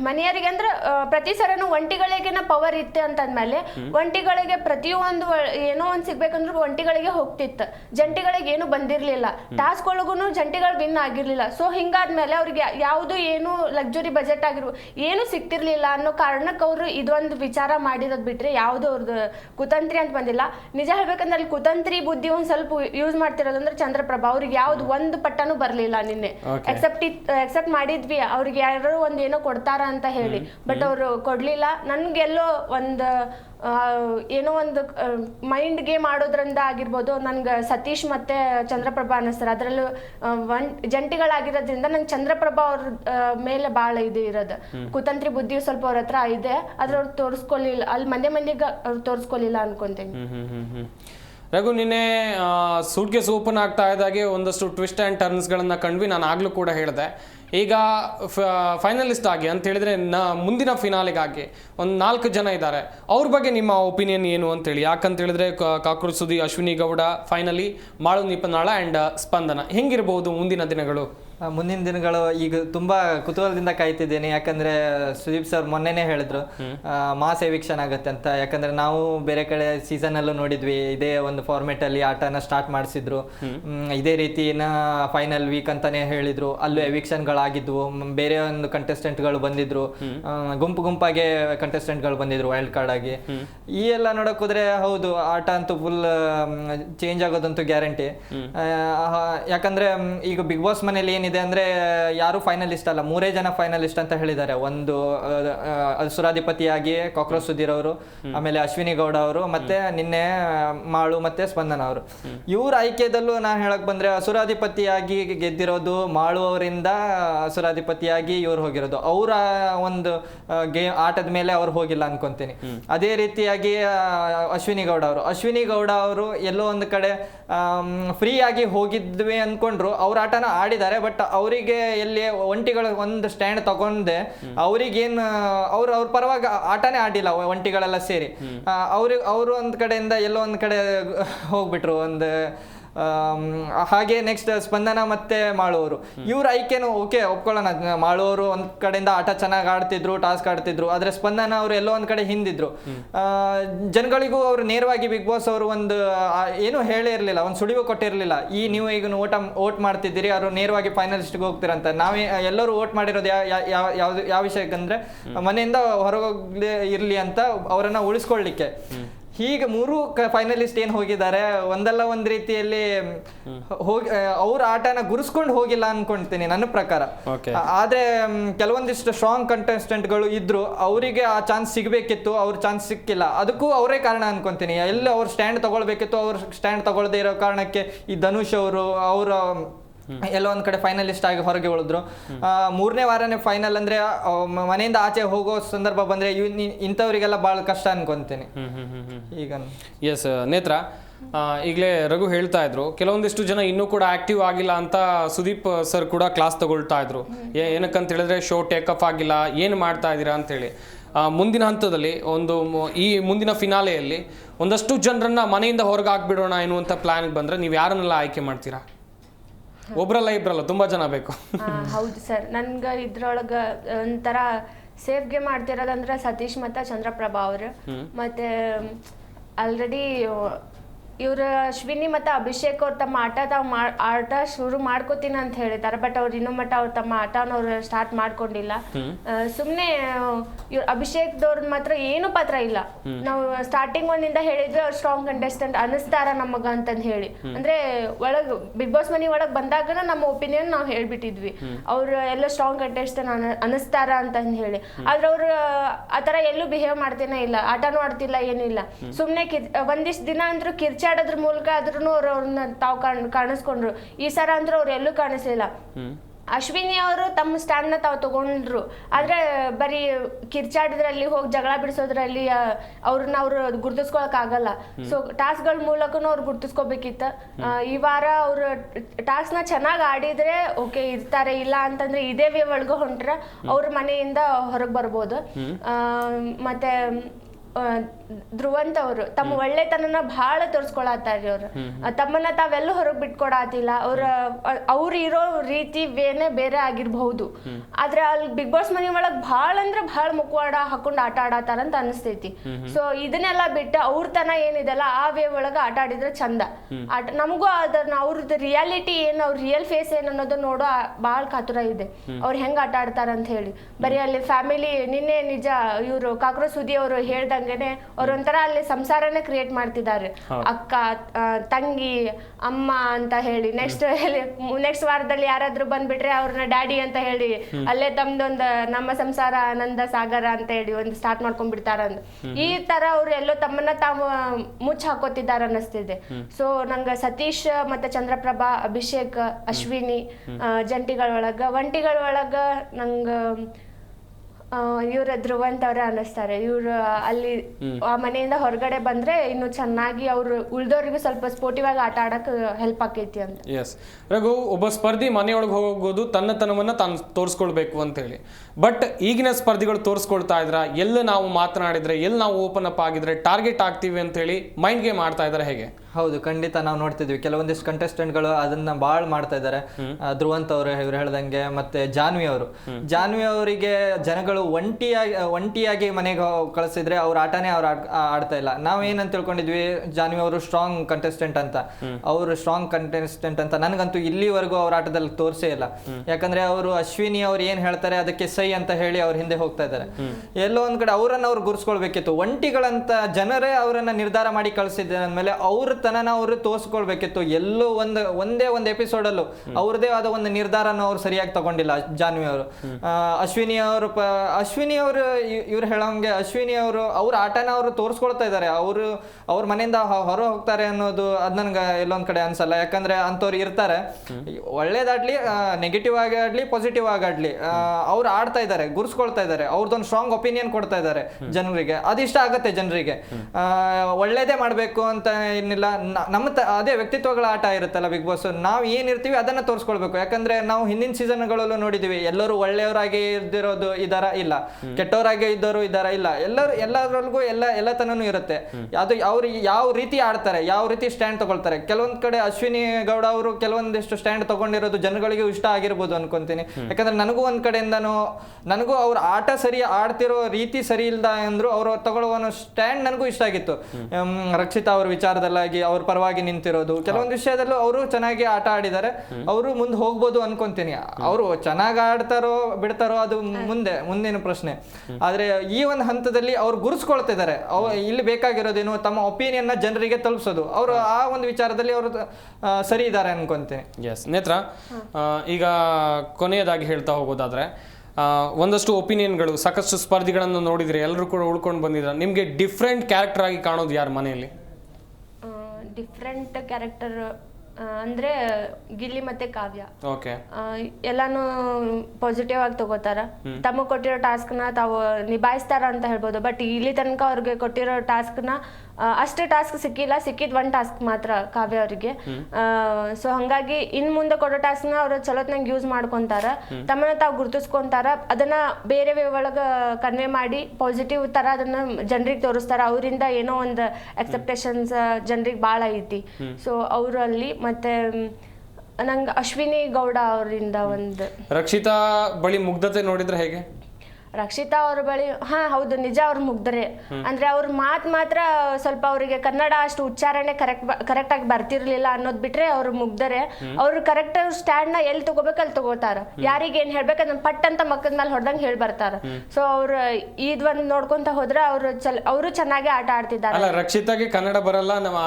ಮನೆಯವರಿಗೆ ಅಂದ್ರೆ ಪ್ರತಿ ಸರನು ಒಂಟಿಗಳಿಗೆನ ಪವರ್ ಇತ್ತು ಅಂತಂದ್ಮೇಲೆ ಒಂಟಿಗಳಿಗೆ ಪ್ರತಿಯೊಂದು ಏನೋ ಒಂದ್ ಸಿಗ್ಬೇಕಂದ್ರೂ ಒಂಟಿಗಳಿಗೆ ಹೋಗ್ತಿತ್ತು. ಜಂಟಿಗಳಿಗೆ ಏನು ಬಂದಿರ್ಲಿಲ್ಲ. ಟಾಸ್ಕ್ ಒಳಗೂ ಜಂಟಿಗಳು ವಿನ್ ಆಗಿರ್ಲಿಲ್ಲ. ಸೊ ಹಿಂಗಾದ್ಮೇಲೆ ಅವ್ರಿಗೆ ಯಾವುದು ಏನು ಲಕ್ಸುರಿ ಬಜೆಟ್ ಆಗಿರ್ಬೋದು ಏನು ಸಿಗ್ತಿರ್ಲಿಲ್ಲ ಅನ್ನೋ ಕಾರಣಕ್ಕೆ ಅವರು ಇದೊಂದು ವಿಚಾರ ಮಾಡಿರೋದ್ ಬಿಟ್ರೆ ಯಾವುದು ಅವ್ರದ್ದು ಕುತಂತ್ರಿ ಅಂತ ಬಂದಿಲ್ಲ. ನಿಜ ಹೇಳ್ಬೇಕಂದ್ರೆ ಅಲ್ಲಿ ಕುತಂತ್ರಿ ಬುದ್ಧಿ ಒಂದ್ ಸ್ವಲ್ಪ ಯೂಸ್ ಮಾಡ್ತಿರೋದಂದ್ರೆ ಚಂದ್ರಪ್ರಭಾ. ಅವ್ರಿಗೆ ಯಾವ್ದು ಒಂದು ಪಟ್ಟನು ಬರ್ಲಿಲ್ಲ ನಿನ್ನೆ. ಎಕ್ಸೆಪ್ಟ್ ಎಕ್ಸೆಪ್ಟ್ ಮಾಡಿದ್ವಿ. ಅವ್ರಿಗೆ ಯಾರು ಒಂದ್ ಏನೋ ಕೊಡ್ತಾರ ಅಂತ ಹೇಳಿ. ಬಟ್ ಅವರು ಕೊಡ್ಲಿಲ್ಲ. ನನ್ಗೆಲ್ಲೋ ಒಂದ್ ಏನೋ ಒಂದು ಮೈಂಡ್ ಗೇಮ್ ಆಡೋದ್ರಿಂದ ಆಗಿರ್ಬೋದು ನನ್ಗೆ ಸತೀಶ್ ಮತ್ತೆ ಚಂದ್ರಪ್ರಭಾ ಅನ್ನಿಸ್ತಾರೆ. ಅದರಲ್ಲೂ ಒನ್ ಜಂಟಿಗಳಾಗಿರೋದ್ರಿಂದ ನಂಗೆ ಚಂದ್ರಪ್ರಭಾ ಅವ್ರ ಮೇಲೆ ಭಾಳ ಇದು ಇರೋದು. ಕುತಂತ್ರಿ ಬುದ್ಧಿ ಸ್ವಲ್ಪ ಅವ್ರ ಹತ್ರ ಇದೆ. ಆದ್ರೆ ಅವ್ರು ತೋರಿಸ್ಕೊಲಿಲ್ಲ ಅಲ್ಲಿ ಮಂದಿ ಮಂದಿಗೆ ಅವ್ರು ತೋರಿಸ್ಕೊಲಿಲ್ಲ ಅನ್ಕೊಂತೀನಿ. ರಘು ನಿನ್ನೆ ಸೂಟ್ಗೆ ಓಪನ್ ಆಗ್ತಾ ಇದ್ದಾಗೆ ಒಂದಷ್ಟು ಟ್ವಿಸ್ಟ್ ಆ್ಯಂಡ್ ಟರ್ನ್ಸ್ಗಳನ್ನು ಕಂಡ್ವಿ. ನಾನು ಆಗಲೂ ಕೂಡ ಹೇಳಿದೆ. ಈಗ ಫೈನಲಿಸ್ಟ್ ಆಗಿ ಅಂತ ಹೇಳಿದ್ರೆ ನ, ಮುಂದಿನ ಫಿನಾಲೆಗಾಗಿ ಒಂದು ನಾಲ್ಕು ಜನ ಇದ್ದಾರೆ. ಅವ್ರ ಬಗ್ಗೆ ನಿಮ್ಮ ಒಪಿನಿಯನ್ ಏನು ಅಂತೇಳಿ ಯಾಕಂತ ಹೇಳಿದ್ರೆ cockroach ಸುದಿ Ashwini Gowda finally Malu Nipanal and Spandana. ಹೆಂಗಿರ್ಬೋದು ಮುಂದಿನ ದಿನಗಳು? ಮುಂದಿನ ದಿನಗಳು ಈಗ ತುಂಬಾ ಕುತೂಹಲದಿಂದ ಕಾಯ್ತಿದ್ದೇನೆ. ಯಾಕಂದ್ರೆ ಸುದೀಪ್ ಸರ್ ಮೊನ್ನೆನೇ ಹೇಳಿದ್ರು ಮಾಸ್ ಎವಿಕ್ಷನ್ ಆಗುತ್ತೆ ಅಂತ. ಯಾಕಂದ್ರೆ ನಾವು ಬೇರೆ ಕಡೆ ಸೀಸನ್ ಅಲ್ಲೂ ನೋಡಿದ್ವಿ ಇದೇ ಒಂದು ಫಾರ್ಮೆಟ್ ಅಲ್ಲಿ ಆಟನ ಸ್ಟಾರ್ಟ್ ಮಾಡಿಸಿದ್ರು. ಇದೇ ರೀತಿನ ಫೈನಲ್ ವೀಕ್ ಅಂತಾನೆ ಹೇಳಿದ್ರು. ಅಲ್ಲೂ ಎವಿಕ್ಷನ್ ಗಳಾಗಿದ್ವು ಬೇರೆ ಒಂದು ಕಂಟೆಸ್ಟೆಂಟ್ಗಳು ಬಂದಿದ್ರು ಗುಂಪು ಗುಂಪಾಗೆ ಕಂಟೆಸ್ಟೆಂಟ್ಗಳು ಬಂದಿದ್ರು ವೈಲ್ಡ್ ಕಾರ್ಡ್ ಆಗಿ. ಈ ಎಲ್ಲ ನೋಡಕ್ ಹೋದ್ರೆ ಹೌದು ಆಟ ಅಂತೂ ಫುಲ್ ಚೇಂಜ್ ಆಗೋದಂತೂ ಗ್ಯಾರಂಟಿ ಯಾಕಂದ್ರೆ ಈಗ ಬಿಗ್ ಬಾಸ್ ಮನೇಲಿ ಏನಿದೆ ಅಂದ್ರೆ ಯಾರು ಫೈನಲಿಸ್ಟ್ ಅಲ್ಲ ಮೂರೇ ಜನ ಫೈನಲಿಸ್ಟ್ ಅಂತ ಹೇಳಿದ್ದಾರೆ. ಒಂದು ಸುರಾಧಿಪತಿಯಾಗಿ ಕಾಕ್ರೋಚ್ ಸುಧೀರ್ ಅವರು ಆಮೇಲೆ ಅಶ್ವಿನಿ ಗೌಡ ಅವರು ಮತ್ತೆ ನಿನ್ನೆ ಮಾಳು ಮತ್ತೆ ಸ್ಪಂದನ ಅವರು. ಇವ್ರ ಆಯ್ಕೆದಲ್ಲೂ ನಾನು ಹೇಳಕ್ ಬಂದ್ರೆ ಅಸುರಾಧಿಪತಿಯಾಗಿ ಗೆದ್ದಿರೋದು ಮಾಳು ಅವರಿಂದ ಅಸುರಾಧಿಪತಿಯಾಗಿ ಇವ್ರು ಹೋಗಿರೋದು. ಅವರ ಒಂದು ಗೇಮ್ ಆಟದ ಮೇಲೆ ಅವ್ರು ಹೋಗಿಲ್ಲ ಅನ್ಕೊಂತೀನಿ. ಅದೇ ರೀತಿಯಾಗಿ ಅಶ್ವಿನಿ ಗೌಡ ಅವರು. ಅಶ್ವಿನಿ ಗೌಡ ಅವರು ಎಲ್ಲೋ ಒಂದು ಕಡೆ ಫ್ರೀ ಆಗಿ ಹೋಗಿದ್ವಿ ಅನ್ಕೊಂಡ್ರು. ಅವ್ರ ಆಟನ ಆಡಿದ್ದಾರೆ ಬಟ್ ಅವರಿಗೆ ಎಲ್ಲಿ ಒಂಟಿಗಳ ಒಂದು ಸ್ಟ್ಯಾಂಡ್ ತಗೊಂಡೆ ಅವ್ರಿಗೇನು ಅವ್ರ ಅವ್ರ ಪರವಾಗಿ ಆಟನೇ ಆಡಿಲ್ಲ ಒಂಟಿಗಳೆಲ್ಲ ಸೇರಿ. ಅವ್ರಿಗೆ ಅವರು ಒಂದ್ ಕಡೆಯಿಂದ ಎಲ್ಲೋ ಒಂದ್ ಕಡೆ ಹೋಗ್ಬಿಟ್ರು ಒಂದು ಹಾಗೆ ನೆಕ್ಸ್ಟ್ ಸ್ಪಂದನ ಮತ್ತೆ ಮಾಳುವರು ಇವ್ರ ಆಯ್ಕೆನು ಓಕೆ ಒಪ್ಕೊಳ್ಳೋಣ. ಮಾಳುವರು ಒಂದ್ ಕಡೆಯಿಂದ ಆಟ ಚೆನ್ನಾಗಿ ಆಡ್ತಿದ್ರು ಟಾಸ್ಕ್ ಆಡ್ತಿದ್ರು ಆದ್ರೆ ಸ್ಪಂದನ ಅವರು ಎಲ್ಲೋ ಒಂದ್ ಕಡೆ ಹಿಂದಿದ್ರು. ಆ, ಜನಗಳಿಗೂ ಅವ್ರು ನೇರವಾಗಿ ಬಿಗ್ ಬಾಸ್ ಅವರು ಒಂದು ಏನು ಹೇಳೇ ಇರಲಿಲ್ಲ ಒಂದು ಸುಳಿವು ಕೊಟ್ಟಿರಲಿಲ್ಲ. ಈ ನೀವು ಈಗ ಓಟ ಓಟ್ ಮಾಡ್ತಿದ್ದೀರಿ ಅವರು ನೇರವಾಗಿ ಫೈನಲಿಸ್ಟ್ಗೆ ಹೋಗ್ತೀರಂತ. ನಾವೇ ಎಲ್ಲರೂ ಓಟ್ ಮಾಡಿರೋದು ಯಾವ ಯಾವ ವಿಷಯಕ್ಕಂದ್ರೆ ಮನೆಯಿಂದ ಹೊರಗೋಗ್ಲಿ ಇರ್ಲಿ ಅಂತ ಅವರನ್ನ ಉಳಿಸ್ಕೊಳ್ಳಿಕ್ಕೆ. ಹೀಗೆ ಮೂರು ಫೈನಲಿಸ್ಟ್ ಏನ್ ಹೋಗಿದ್ದಾರೆ? ಒಂದಲ್ಲ ಒಂದ್ ರೀತಿಯಲ್ಲಿ ಹೋಗಿ ಅವ್ರ ಆಟನ ಗುರುಸ್ಕೊಂಡು ಹೋಗಿಲ್ಲ ಅನ್ಕೊಂತೀನಿ ನನ್ನ ಪ್ರಕಾರ. ಆದ್ರೆ ಕೆಲವೊಂದಿಷ್ಟು ಸ್ಟ್ರಾಂಗ್ ಕಂಟೆಸ್ಟೆಂಟ್ಗಳು ಇದ್ರು ಅವರಿಗೆ ಆ ಚಾನ್ಸ್ ಸಿಗಬೇಕಿತ್ತು ಅವ್ರ ಚಾನ್ಸ್ ಸಿಕ್ಕಿಲ್ಲ. ಅದಕ್ಕೂ ಅವರೇ ಕಾರಣ ಅನ್ಕೊಂತೀನಿ. ಎಲ್ಲಿ ಅವ್ರ ಸ್ಟ್ಯಾಂಡ್ ತಗೊಳ್ಬೇಕಿತ್ತು ಅವ್ರ ಸ್ಟ್ಯಾಂಡ್ ತಗೊಳ್ದೇ ಇರೋ ಕಾರಣಕ್ಕೆ ಈ ಧನುಷ್ ಅವರು ಅವರ ಎಲ್ಲೋ ಒಂದ್ ಕಡೆ ಫೈನಲಿಸ್ಟ್ ಆಗಿ ಹೊರಗೆ ಉಳಿದ್ರು. ಮೂರನೇ ವಾರನೇ ಫೈನಲ್ ಅಂದ್ರೆ ಮನೆಯಿಂದ ಆಚೆ ಹೋಗೋ ಸಂದರ್ಭ ಬಂದ್ರೆ ಇಂಥವ್ರಿಗೆಲ್ಲ ಬಹಳ ಕಷ್ಟ ಅನ್ಕೊಂತೀನಿ. ಈಗ ಎಸ್ ನೇತ್ರ ಈಗಲೇ ರಘು ಹೇಳ್ತಾ ಇದ್ರು ಕೆಲವೊಂದಿಷ್ಟು ಜನ ಇನ್ನೂ ಕೂಡ ಆಕ್ಟಿವ್ ಆಗಿಲ್ಲ ಅಂತ ಸುದೀಪ್ ಸರ್ ಕೂಡ ಕ್ಲಾಸ್ ತಗೊಳ್ತಾ ಇದ್ರು. ಏನಕ್ಕಂತ ಹೇಳಿದ್ರೆ ಶೋ ಟೇಕ್ ಅಪ್ ಆಗಿಲ್ಲ ಏನು ಮಾಡ್ತಾ ಇದ್ದೀರಾ ಅಂತೇಳಿ ಹೇಳಿ. ಮುಂದಿನ ಹಂತದಲ್ಲಿ ಒಂದು ಈ ಮುಂದಿನ ಫಿನಾಲೆಯಲ್ಲಿ ಒಂದಷ್ಟು ಜನರನ್ನ ಮನೆಯಿಂದ ಹೊರಗೆ ಹಾಕ್ಬಿಡೋಣ ಎನ್ನುವಂಥ ಪ್ಲಾನ್ ಬಂದ್ರೆ ನೀವು ಯಾರನ್ನೆಲ್ಲ ಆಯ್ಕೆ ಮಾಡ್ತೀರಾ? ಒಬ್ರಲ್ಲ ಇಬ್ರಲ್ಲ ತುಂಬಾ ಜನ ಬೇಕು. ಆ, ಹೌದು ಸರ್. ನನ್ಗೆ ಇದ್ರೊಳಗ ಒಂಥರ ಸೇಫ್ಗೆ ಮಾಡ್ತಿರೋದಂದ್ರೆ ಸತೀಶ್ ಮತ್ತೆ ಚಂದ್ರಪ್ರಭಾ ಅವರು. ಮತ್ತೆ ಆಲ್ರೆಡಿ ಇವ್ರ ಅಶ್ವಿನಿ ಮತ್ತು ಅಭಿಷೇಕ್ ಅವ್ರು ತಮ್ಮ ಆಟ ತಾವು ಮಾ ಆಟ ಶುರು ಮಾಡ್ಕೋತೀನಿ ಅಂತ ಹೇಳಿದ್ದಾರೆ ಬಟ್ ಅವ್ರು ಇನ್ನೂ ಮಟ್ಟ ಅವ್ರು ತಮ್ಮ ಆಟನ ಅವ್ರು ಸ್ಟಾರ್ಟ್ ಮಾಡ್ಕೊಂಡಿಲ್ಲ ಸುಮ್ಮನೆ ಇವ್ರ ಅಭಿಷೇಕ್ದವ್ರ ಮಾತ್ರ ಏನು ಪಾತ್ರ ಇಲ್ಲ. ನಾವು ಸ್ಟಾರ್ಟಿಂಗ್ ಒಂದಿಂದ ಹೇಳಿದ್ವಿ ಅವ್ರು ಸ್ಟ್ರಾಂಗ್ ಕಂಟೆಸ್ಟೆಂಟ್ ಅನಿಸ್ತಾರ ನಮಗ ಅಂತಂದು ಹೇಳಿ. ಅಂದ್ರೆ ಒಳಗ್ ಬಿಗ್ ಬಾಸ್ ಮನಿ ಒಳಗ್ ಬಂದಾಗ ನಮ್ಮ ಒಪಿನಿಯನ್ ನಾವು ಹೇಳ್ಬಿಟ್ಟಿದ್ವಿ. ಅವ್ರು ಎಲ್ಲ ಸ್ಟ್ರಾಂಗ್ ಕಂಟೆಸ್ಟೆಂಟ್ ಅನಿಸ್ತಾರ ಅಂತಂದು ಹೇಳಿ. ಆದ್ರೆ ಅವ್ರು ಆತರ ಎಲ್ಲೂ ಬಿಹೇವ್ ಮಾಡ್ತೇನೆ ಇಲ್ಲ ಆಟನೂ ಆಡ್ತಿಲ್ಲ ಏನಿಲ್ಲ ಸುಮ್ಮನೆ ಕಿರ್ ಒಂದಿಷ್ಟು ದಿನ ಅಂದ್ರು ಕಿರ್ಚಾಡೋದ್ರ ಮೂಲಕ ಆದ್ರೂ ಅವ್ರು ಅವ್ರನ್ನ ತಾವು ಕಾಣ್ ಕಾಣಿಸ್ಕೊಂಡ್ರು. ಈ ಸರ ಅಂದ್ರೆ ಅವ್ರು ಎಲ್ಲೂ ಕಾಣಿಸ್ಲಿಲ್ಲ. ಅಶ್ವಿನಿ ಅವರು ತಮ್ಮ ಸ್ಟ್ಯಾಂಡ್ನ ತಾವು ತಗೊಂಡ್ರು. ಆದ್ರೆ ಬರೀ ಕಿರ್ಚಾಡಿದ್ರಲ್ಲಿ ಹೋಗಿ ಜಗಳ ಬಿಡಿಸೋದ್ರಲ್ಲಿ ಅವ್ರನ್ನ ಅವ್ರು ಗುರ್ತಿಸ್ಕೊಳಕ್ ಆಗಲ್ಲ ಸೊ ಟಾಸ್ಕ್ಗಳ ಮೂಲಕನೂ ಅವ್ರು ಗುರ್ತಿಸ್ಕೋಬೇಕಿತ್ತು. ಈ ವಾರ ಅವರು ಟಾಸ್ಕ್ನ ಚೆನ್ನಾಗಿ ಆಡಿದ್ರೆ ಓಕೆ ಇರ್ತಾರೆ ಇಲ್ಲ ಅಂತಂದ್ರೆ ಇದೇ ವೇ ಒಳಗೆ ಹೊಂಟ್ರ ಅವ್ರ ಮನೆಯಿಂದ ಹೊರಗೆ ಬರ್ಬೋದು. ಆ, ಮತ್ತೆ ಧ್ರುವಂತ್ ಅವರು ತಮ್ಮ ಒಳ್ಳೆತನನ ಬಹಳ ತೋರ್ಸ್ಕೊಳತ್ತಾರ್ರಿ ಅವ್ರು. ತಮ್ಮನ್ನ ತಾವೆಲ್ಲೂ ಹೊರಗ್ ಬಿಟ್ಕೊಡತಿಲ್ಲ. ಅವ್ರ ಅವ್ರ ಇರೋ ರೀತಿ ವೇನೆ ಬೇರೆ ಆಗಿರ್ಬಹುದು. ಆದ್ರೆ ಅಲ್ಲಿ ಬಿಗ್ ಬಾಸ್ ಮನಿ ಒಳಗ್ ಬಹಳ ಅಂದ್ರೆ ಬಹಳ ಮುಖವಾಡ ಹಾಕೊಂಡ್ ಆಟ ಆಡತಾರ ಅಂತ ಅನಿಸ್ತೈತಿ. ಸೊ ಇದನ್ನೆಲ್ಲ ಬಿಟ್ಟು ಅವ್ರ ತನ ಏನಿದೆಲ್ಲ ಆ ವೇ ಒಳಗ ಆಟ ಆಡಿದ್ರೆ ಚಂದ. ಆಟ ನಮಗೂ ಅದನ್ನ ಅವ್ರದ್ದು ರಿಯಾಲಿಟಿ ಏನ್ ಅವ್ರ ರಿಯಲ್ ಫೇಸ್ ಏನ್ ಅನ್ನೋದು ನೋಡೋ ಬಹಳ ಕಾತುರ ಇದೆ. ಅವ್ರು ಹೆಂಗ್ ಆಟ ಆಡ್ತಾರ ಅಂತ ಹೇಳಿ. ಬರೀ ಅಲ್ಲಿ ಫ್ಯಾಮಿಲಿ ನಿನ್ನೆ ನಿಜ ಇವರು ಕಾಕ್ರೋ ಸುದ್ದಿ ಅವರು ಹೇಳ್ದಂಗೆನೆ ಅವ್ರ ಒಂಥರ ಅಲ್ಲಿ ಸಂಸಾರನೇ ಕ್ರಿಯೇಟ್ ಮಾಡ್ತಿದ್ದಾರೆ. ಅಕ್ಕ ತಂಗಿ ಅಮ್ಮ ಅಂತ ಹೇಳಿ ನೆಕ್ಸ್ಟ್ ನೆಕ್ಸ್ಟ್ ವಾರದಲ್ಲಿ ಯಾರಾದ್ರೂ ಬಂದ್ಬಿಟ್ರೆ ಅವ್ರನ್ನ ಡ್ಯಾಡಿ ಅಂತ ಹೇಳಿ ಅಲ್ಲೇ ತಮ್ದೊಂದು ನಮ್ಮ ಸಂಸಾರ ಆನಂದ ಸಾಗರ ಅಂತ ಹೇಳಿ ಒಂದು ಸ್ಟಾರ್ಟ್ ಮಾಡ್ಕೊಂಡ್ಬಿಡ್ತಾರ ಅಂತ ಈ ತರ ಅವ್ರು ಎಲ್ಲೋ ತಮ್ಮನ್ನ ತಾವು ಮುಚ್ಚ ಹಾಕೋತಿದ್ದಾರೆ ಅನ್ನಿಸ್ತಿದೆ. ಸೊ ನಂಗ ಸತೀಶ್ ಮತ್ತೆ ಚಂದ್ರಪ್ರಭಾ ಅಭಿಷೇಕ್ ಅಶ್ವಿನಿ ಜಂಟಿಗಳೊಳಗ ಒಂಟಿಗಳೊಳಗ ನಂಗ ಇವ್ರ ಧ್ರುವಂತವ್ರೆ ಅನ್ನಿಸ್ತಾರೆ. ಇವ್ರು ಅಲ್ಲಿ ಆ ಮನೆಯಿಂದ ಹೊರಗಡೆ ಬಂದ್ರೆ ಇನ್ನು ಚೆನ್ನಾಗಿ ಅವ್ರು ಉಳ್ದವ್ರಿಗೂ ಸ್ವಲ್ಪ ಸ್ಪೋರ್ಟಿವ್ ಆಗಿ ಆಟ ಆಡಕ್ ಹೆಲ್ಪ್ ಆಕೈತಿ ಅಂತ. ಎಸ್ ರಘು ಒಬ್ಬ ಸ್ಪರ್ಧಿ ಮನೆಯೊಳಗೆ ಹೋಗೋದು ತನ್ನತನವನ್ನ ತಾನು ತೋರಿಸ್ಕೊಳ್ಬೇಕು ಅಂತ ಹೇಳಿ. ಬಟ್ ಈಗಿನ ಸ್ಪರ್ಧಿಗಳು ತೋರಿಸ್ಕೊಳ್ತಾ ಇದ್ರ ಎಲ್ಲ ನಾವು ಮಾತನಾಡಿದ್ರೆ ಎಲ್ಲಿ ನಾವು ಓಪನ್ ಅಪ್ ಆಗಿದ್ರೆ ಟಾರ್ಗೆಟ್ ಆಗ್ತೀವಿ ಅಂತ ಹೇಳಿ ಮೈಂಡ್ ಗೇಮ್ ಆಡ್ತಾ ಇದ್ದಾರೆ ಹೇಗೆ? ಹೌದು ಖಂಡಿತ ನಾವು ನೋಡ್ತಿದ್ವಿ. ಕೆಲವೊಂದಿಷ್ಟು ಕಂಟೆಸ್ಟೆಂಟ್ಗಳು ಅದನ್ನ ಬಾಳ್ ಮಾಡ್ತಾ ಇದ್ದಾರೆ ಧ್ರುವಂತ್ ಅವರು ಇವ್ರು ಹೇಳ್ದಂಗೆ ಮತ್ತೆ ಜಾನ್ವಿ ಅವರು. ಜಾನ್ವಿ ಅವರಿಗೆ ಜನಗಳು ಒಂಟಿಯಾಗಿ ಒಂಟಿಯಾಗಿ ಮನೆಗೆ ಕಳಿಸಿದ್ರೆ ಅವ್ರ ಆಟನೇ ಅವ್ರು ಆಡ್ತಾ ಇಲ್ಲ. ನಾವ್ ಏನಂತ ತಿಳ್ಕೊಂಡಿದ್ವಿ ಜಾನ್ವಿ ಅವರು ಸ್ಟ್ರಾಂಗ್ ಕಂಟೆಸ್ಟೆಂಟ್ ಅಂತ. ಅವರು ಸ್ಟ್ರಾಂಗ್ ಕಂಟೆಸ್ಟೆಂಟ್ ಅಂತ ನನಗಂತೂ ಇಲ್ಲಿವರೆಗೂ ಅವ್ರ ಆಟದಲ್ಲಿ ತೋರಿಸೇ ಇಲ್ಲ. ಯಾಕಂದ್ರೆ ಅವರು ಅಶ್ವಿನಿ ಅವ್ರು ಏನ್ ಹೇಳ್ತಾರೆ ಅದಕ್ಕೆ ಸೈ ಅಂತ ಹೇಳಿ ಅವ್ರ ಹಿಂದೆ ಹೋಗ್ತಾ ಇದ್ದಾರೆ ಎಲ್ಲೋ ಒಂದ್ ಕಡೆ ಅವರನ್ನ ಅವ್ರು ಗುರ್ಸ್ಕೊಳ್ಬೇಕಿತ್ತು. ಒಂಟಿಗಳಂತ ಜನರೇ ಅವರನ್ನ ನಿರ್ಧಾರ ಮಾಡಿ ಕಳಿಸಿದ್ದೆ ಅಂದ್ಮೇಲೆ ಅವ್ರ ತನನ ಅವರು ತೋರಿಸ್ಕೊಳ್ಬೇಕಿತ್ತು. ಎಲ್ಲೋ ಒಂದು ಒಂದೇ ಒಂದು ಎಪಿಸೋಡ್ ಅಲ್ಲೂ ಅವ್ರದೇ ಆದ ಒಂದು ನಿರ್ಧಾರನ ಅವ್ರು ಸರಿಯಾಗಿ ತಗೊಂಡಿಲ್ಲ ಜಾನ್ವಿ ಅವರು. ಅಶ್ವಿನಿ ಅವರು ಅಶ್ವಿನಿ ಅವರು ಇವ್ರು ಹೇಳೋಂಗೆ ಅಶ್ವಿನಿ ಅವರು ಅವ್ರ ಆಟನ ಅವರು ತೋರಿಸ್ಕೊಳ್ತಾ ಇದ್ದಾರೆ ಅವರು ಅವ್ರ ಮನೆಯಿಂದ ಹೊರ ಹೋಗ್ತಾರೆ ಅನ್ನೋದು ಅದ್ ನನ್ಗೆ ಎಲ್ಲೊಂದ್ ಕಡೆ ಅನ್ಸಲ್ಲ. ಯಾಕಂದ್ರೆ ಅಂಥವ್ರು ಇರ್ತಾರೆ. ಒಳ್ಳೇದಾಗ್ಲಿ ನೆಗೆಟಿವ್ ಆಗಿ ಆಗ್ಲಿ ಪಾಸಿಟಿವ್ ಆಗಾಡ್ಲಿ ಅವ್ರು ಆಡ್ತಾ ಇದ್ದಾರೆ ಗುರ್ಸ್ಕೊಳ್ತಾ ಇದ್ದಾರೆ ಅವ್ರದ್ದೊಂದು ಸ್ಟ್ರಾಂಗ್ ಒಪಿನಿಯನ್ ಕೊಡ್ತಾ ಇದ್ದಾರೆ ಜನರಿಗೆ. ಅದಿಷ್ಟ ಆಗತ್ತೆ ಜನರಿಗೆ. ಒಳ್ಳೇದೇ ಮಾಡಬೇಕು ಅಂತ ಏನಿಲ್ಲ. ನಮ್ಮ ತ- ಅದೇ ವ್ಯಕ್ತಿತ್ವಗಳ ಆಟ ಇರುತ್ತಲ್ಲ ಬಿಗ್ ಬಾಸ್ ನಾವು ಏನಿರ್ತೀವಿ ಅದನ್ನ ತೋರಿಸ್ಕೊಳ್ಬೇಕು. ಯಾಕಂದ್ರೆ ನಾವು ಹಿಂದಿನ ಸೀಸನ್ಗಳಲ್ಲೂ ನೋಡಿದ್ದೀವಿ ಎಲ್ಲರೂ ಒಳ್ಳೆಯವರಾಗಿ ಇದ್ದಿರೋದು ಇದಾರ ಇಲ್ಲ. ಕೆಟ್ಟವರಾಗಿ ಇದ್ದವರು ಇದಾರ ಇಲ್ಲ. ಎಲ್ಲರೂ ಎಲ್ಲರೊಳಗೂ ಎಲ್ಲ ಎಲ್ಲತನೂ ಇರುತ್ತೆ. ಅದು ಅವ್ರು ಯಾವ ರೀತಿ ಆಡ್ತಾರೆ ಯಾವ ರೀತಿ ಸ್ಟ್ಯಾಂಡ್ ತಗೊಳ್ತಾರೆ. ಕೆಲವೊಂದ್ ಕಡೆ ಅಶ್ವಿನಿ ಗೌಡ ಅವರು ಕೆಲವೊಂದಿಷ್ಟು ಸ್ಟ್ಯಾಂಡ್ ತಗೊಂಡಿರೋದು ಜನಗಳಿಗೂ ಇಷ್ಟ ಆಗಿರ್ಬೋದು ಅನ್ಕೊಂತೀನಿ. ಯಾಕಂದ್ರೆ ನನಗೂ ಒಂದ್ ಕಡೆಯಿಂದನೂ ನನಗೂ ಅವ್ರ ಆಟ ಸರಿ ಆಡ್ತಿರೋ ರೀತಿ ಸರಿ ಇಲ್ದ ಅಂದ್ರು ಅವ್ರು ತಗೊಳ್ಳುವ ಸ್ಟ್ಯಾಂಡ್ ನನಗೂ ಇಷ್ಟ ಆಗಿತ್ತು. ರಕ್ಷಿತಾ ಅವ್ರ ವಿಚಾರದಲ್ಲಾಗಿ ಅವ್ರ ಪರವಾಗಿ ನಿಂತಿರೋದು. ಕೆಲವೊಂದು ವಿಷಯದಲ್ಲೂ ಅವರು ಚೆನ್ನಾಗಿ ಆಟ ಆಡಿದ್ದಾರೆ. ಅವರು ಮುಂದೆ ಹೋಗ್ಬೋದು ಅನ್ಕೊಂತೀನಿ. ಅವರು ಚೆನ್ನಾಗಿ ಆಡ್ತಾರೋ ಬಿಡ್ತಾರೋ ಅದು ಮುಂದೆ ಮುಂದಿನ ಪ್ರಶ್ನೆ. ಆದ್ರೆ ಈ ಒಂದು ಹಂತದಲ್ಲಿ ಅವ್ರು ಗುರುಸ್ಕೊಳ್ತಿದ್ದಾರೆ. ಅವ ಇಲ್ಲಿ ಬೇಕಾಗಿರೋದೇನು ತಮ್ಮ ಒಪಿನಿಯನ್ನ ಜನರಿಗೆ ತಲುಪಿಸೋದು. ಅವರು ಆ ಒಂದು ವಿಚಾರದಲ್ಲಿ ಅವರು ಸರಿ ಇದ್ದಾರೆ ಅನ್ಕೊಂತೀನಿ. ಎಸ್ ನೇತ್ರ ಆ, ಈಗ ಕೊನೆಯದಾಗಿ ಹೇಳ್ತಾ ಹೋಗೋದಾದ್ರೆ ಆ, ಒಂದಷ್ಟು ಒಪಿನಿಯನ್ಗಳು ಸಾಕಷ್ಟು ಸ್ಪರ್ಧಿಗಳನ್ನು ನೋಡಿದ್ರೆ ಎಲ್ಲರೂ ಕೂಡ ಉಳ್ಕೊಂಡು ಬಂದಿದ್ದಾರೆ ನಿಮಗೆ ಡಿಫ್ರೆಂಟ್ ಕ್ಯಾರೆಕ್ಟರ್ ಆಗಿ ಕಾಣೋದು ಯಾರು ಮನೆಯಲ್ಲಿ? ಡಿಫ್ರೆಂಟ್ ಕ್ಯಾರೆಕ್ಟರ್ ಅಂದ್ರೆ ಗಿಲ್ಲಿ ಮತ್ತೆ ಕಾವ್ಯ. ಓಕೆ ಎಲ್ಲಾನು ಪಾಸಿಟಿವ್ ಆಗಿ ತಗೋತಾರ. ತಮಗೆ ಕೊಟ್ಟಿರೋ ಟಾಸ್ಕ್ನ ತಾವು ನಿಭಾಯಿಸ್ತಾರ ಅಂತ ಹೇಳ್ಬೋದು ಬಟ್ ಇಲ್ಲಿ ತನಕ ಅವ್ರಿಗೆ ಕೊಟ್ಟಿರೋ ಟಾಸ್ಕ್ನ ಅಷ್ಟೇ ಟಾಸ್ಕ್ ಸಿಕ್ಕಿಲ್ಲ ಸಿಕ್ಕಿದ್ ಒಂದ್ ಟಾಸ್ಕ್ ಮಾತ್ರ ಕಾವ್ಯ ಅವರಿಗೆ. ಸೊ ಹಂಗಾಗಿ ಇನ್ ಮುಂದೆ ಕೊಡೋ ನ ಅವ್ರು ಚಲೋತ್ನಂಗೆ ಯೂಸ್ ಮಾಡ್ಕೊಂತಾರ. ತಮ್ಮನ್ನ ತಾವು ಗುರುತಿಸ್ಕೊಂತಾರ. ಅದನ್ನ ಬೇರೆ ವೇ ಒಳಗ ಕನ್ವೆ ಮಾಡಿ ಪಾಸಿಟಿವ್ ತರ ಅದನ್ನ ಜನರಿಗೆ ತೋರಿಸ್ತಾರ. ಅವರಿಂದ ಏನೋ ಒಂದು ಎಕ್ಸೆಪ್ಟೇಷನ್ಸ್ ಜನರಿಗೆ ಭಾಳ ಐತಿ. ಸೊ ಅವರಲ್ಲಿ ಮತ್ತೆ ನಂಗೆ ಅಶ್ವಿನಿ ಗೌಡ ಅವರಿಂದ ಒಂದು ರಕ್ಷಿತಾ ಬಳಿ ಮುಗ್ಧತೆ ನೋಡಿದ್ರೆ ಹೇಗೆ? ರಕ್ಷಿತಾ ಅವ್ರ ಬಳಿ ಹಾ ಹೌದು ನಿಜ ಅವ್ರು ಮುಗ್ದ್ರೆ. ಅಂದ್ರೆ ಅವ್ರ ಮಾತ್ ಮಾತ್ರ ಸ್ವಲ್ಪ ಅವರಿಗೆ ಕನ್ನಡ ಅಷ್ಟು ಉಚ್ಚಾರಣೆ ಕರೆಕ್ಟ್ ಕರೆಕ್ಟ್ ಆಗಿ ಬರ್ತಿರ್ಲಿಲ್ಲ ಅನ್ನೋದ್ ಬಿಟ್ರೆ ಅವ್ರು ಮುಗ್ದರೆ. ಅವ್ರು ಕರೆಕ್ಟ್ ಸ್ಟ್ಯಾಂಡ್ನ ಎಲ್ಲಿ ತಗೋಬೇಕು ಅಲ್ಲಿ ತಗೋತಾರ. ಯಾರಿಗೆ ಏನ್ ಹೇಳ್ಬೇಕು ಅದನ್ನ ಪಟ್ ಅಂತ ಮಕ್ಕದ ಮೇಲೆ ಹೊಡ್ದಂಗ್ ಹೇಳಿ ಬರ್ತಾರ. ಸೊ ಅವ್ರ ಈದ್ ಒಂದ್ ನೋಡ್ಕೊಂತ ಹೋದ್ರೆ ಅವ್ರು ಚಲ್ ಅವರು ಚೆನ್ನಾಗಿ ಆಟ ಆಡ್ತಿದ್ದಾರೆ. ಅಲ್ಲ ರಕ್ಷಿತಾಗೆ ಕನ್ನಡ ಬರಲ್ಲ ನಮ್ಮ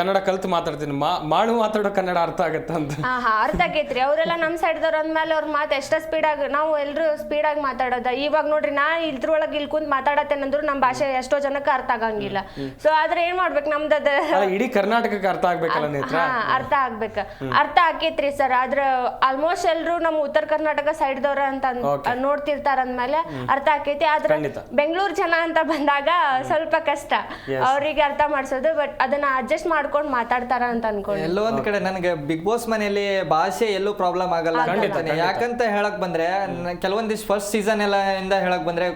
ಕನ್ನಡ ಕಲ್ತು ಮಾತಾಡ್ತೀನಿ. ಮಾಡು ಮಾತಾಡೋ ಕನ್ನಡ ಅರ್ಥ ಆಗತ್ತ ಅಂತ. ಹಾ ಅರ್ಥ ಆಗೈತ್ರಿ. ಅವರೆಲ್ಲ ನಮ್ ಸೈಡ್ದವ್ರ ಅಂದ್ಮೇಲೆ ಅವ್ರ ಮಾತು ಎಷ್ಟ ಸ್ಪೀಡ್ ಆಗಿ ನಾವು ಎಲ್ರು ಸ್ಪೀಡ್ ಆಗಿ ಮಾತಾಡೋದ. ಇವಾಗ ನೋಡ್ರಿ ನಾ ಇದ್ರೊಳಗೆ ಇಲ್ಲಿ ಕುಂತ್ ಮಾತಾಡತ್ತೇನಂದ್ರು ನಮ್ ಭಾಷೆ ಎಷ್ಟೋ ಜನಕ್ಕೆ ಅರ್ಥ ಆಗಂಗಿಲ್ಲ. ಸೊ ಆದ್ರೆ ಏನ್ ಮಾಡ್ಬೇಕು ನಮ್ದು ಅದ? ಇಡೀ ಕರ್ನಾಟಕಕ್ಕೆ ಅರ್ಥ ಆಗ್ಬೇಕಲ್ಲ ನೇತ್ರ ಹಾ ಅರ್ಥ ಆಗ್ಬೇಕ. ಅರ್ಥ ಆಕೇತ್ರಿ ಸರ್ ಆದ್ರ ಆಲ್ಮೋಸ್ಟ್ ಎಲ್ರು ನಮ್ ಉತ್ತರ ಕರ್ನಾಟಕ ಸೈಡ್ ದವರ ಅಂತ ಅನ್- Okay. ನೋಡ್ತಿರ್ತಾರ ಅಂದ್ಮೇಲೆ ಅರ್ಥ ಆಕೇತಿ. ಆದ್ರ ಖಂಡಿತ. ಬೆಂಗಳೂರು ಜನ ಅಂತ ಬಂದಾಗ ಸ್ವಲ್ಪ ಕಷ್ಟ. ಅವ್ರಿಗೆ ಅರ್ಥ ಮಾಡ್ಸೋದು ಬಟ್ ಅದನ್ನ ಅಡ್ಜಸ್ಟ್ ಮಾಡ್ಕೊಂಡು ಮಾತಾಡ್ತಾರ ಅಂತ ಅನ್ಕೊಂಡು ಎಲ್ಲೋ ಒಂದ್ ಕಡೆ ನನಗೆ ಬಿಗ್ ಬಾಸ್ ಮನೆಯಲ್ಲಿ ಭಾಷೆ ಎಲ್ಲೂ ಪ್ರಾಬ್ಲಮ್ ಆಗಲ್ಲ. ಯಾಕಂತ ಹೇಳಕ್ ಬಂದ್ರೆ ನ- ಕೆಲವೊಂದಿಷ್ಟು ಫಸ್ಟ್ ಸೀಸನ್ ಎಲ್ಲ ಇಂದ ಹೇಳಕ್ ಬಂದ್ರೆ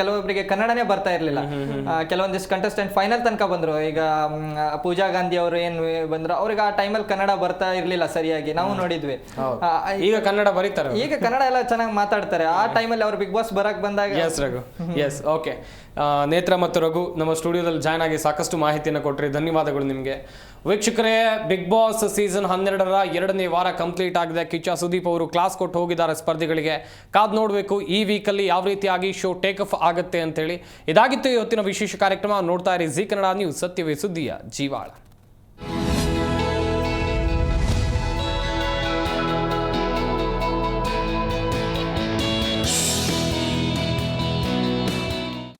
ಕೆಲವೊಬ್ಬರಿಗೆ ಕನ್ನಡನೇ ಬರ್ತಾ ಇರ್ಲಿಲ್ಲ. ಕೆಲವೊಂದಿಷ್ಟು ಕಂಟೆಸ್ಟೆಂಟ್ ಫೈನಲ್ ತನಕ ಬಂದ್ರು. ಈಗ ಪೂಜಾ ಗಾಂಧಿ ಅವರು ಏನ್ ಬಂದ್ರು ಅವ್ರಿಗೆ ಆ ಟೈಮಲ್ಲಿ ಕನ್ನಡ ಬರ್ತಾ ಇರ್ಲಿಲ್ಲ ಸರಿಯಾಗಿ. ನಾವು ನೋಡಿದ್ವಿ. ಈಗ ಕನ್ನಡ ಬರೀತಾರೆ ಈಗ ಕನ್ನಡ ಎಲ್ಲ ಚೆನ್ನಾಗಿ ಮಾತಾಡ್ತಾರೆ. ಆ ಟೈಮಲ್ಲಿ ಅವ್ರು ಬಿಗ್ ಬಾಸ್ ಬರಕ್ ಬಂದಾಗ ಎಸ್ ರಘು. ಎಸ್ ಓಕೆ ನೇತ್ರ ಮತ್ತು ರಘು ನಮ್ಮ ಸ್ಟುಡಿಯೋದಲ್ಲಿ ಜಾಯ್ನ್ ಆಗಿ ಸಾಕಷ್ಟು ಮಾಹಿತಿಯನ್ನು ಕೊಟ್ಟರೆ ಧನ್ಯವಾದಗಳು ನಿಮಗೆ. ವೀಕ್ಷಕರೇ, ಬಿಗ್ ಬಾಸ್ ಸೀಸನ್ ಹನ್ನೆರಡರ ಎರಡನೇ ವಾರ ಕಂಪ್ಲೀಟ್ ಆಗಿದೆ. ಕಿಚ್ಚ ಸುದೀಪ್ ಅವರು ಕ್ಲಾಸ್ ಕೊಟ್ಟು ಹೋಗಿದ್ದಾರೆ ಸ್ಪರ್ಧಿಗಳಿಗೆ. ಕಾದ್ ನೋಡಬೇಕು, ಈ ವೀಕಲ್ಲಿ ಯಾವ ರೀತಿಯಾಗಿ ಶೋ ಟೇಕ್ ಆಫ್ ಆಗುತ್ತೆ ಅಂತೇಳಿ. ಇದಾಗಿತ್ತು ಇವತ್ತಿನ ವಿಶೇಷ ಕಾರ್ಯಕ್ರಮ. ನೋಡ್ತಾ ಇರಿ ಜಿ ಕನ್ನಡ ನ್ಯೂಸ್. ಸತ್ಯವೇ ಸುದ್ದಿಯ ಜೀವಾಳ.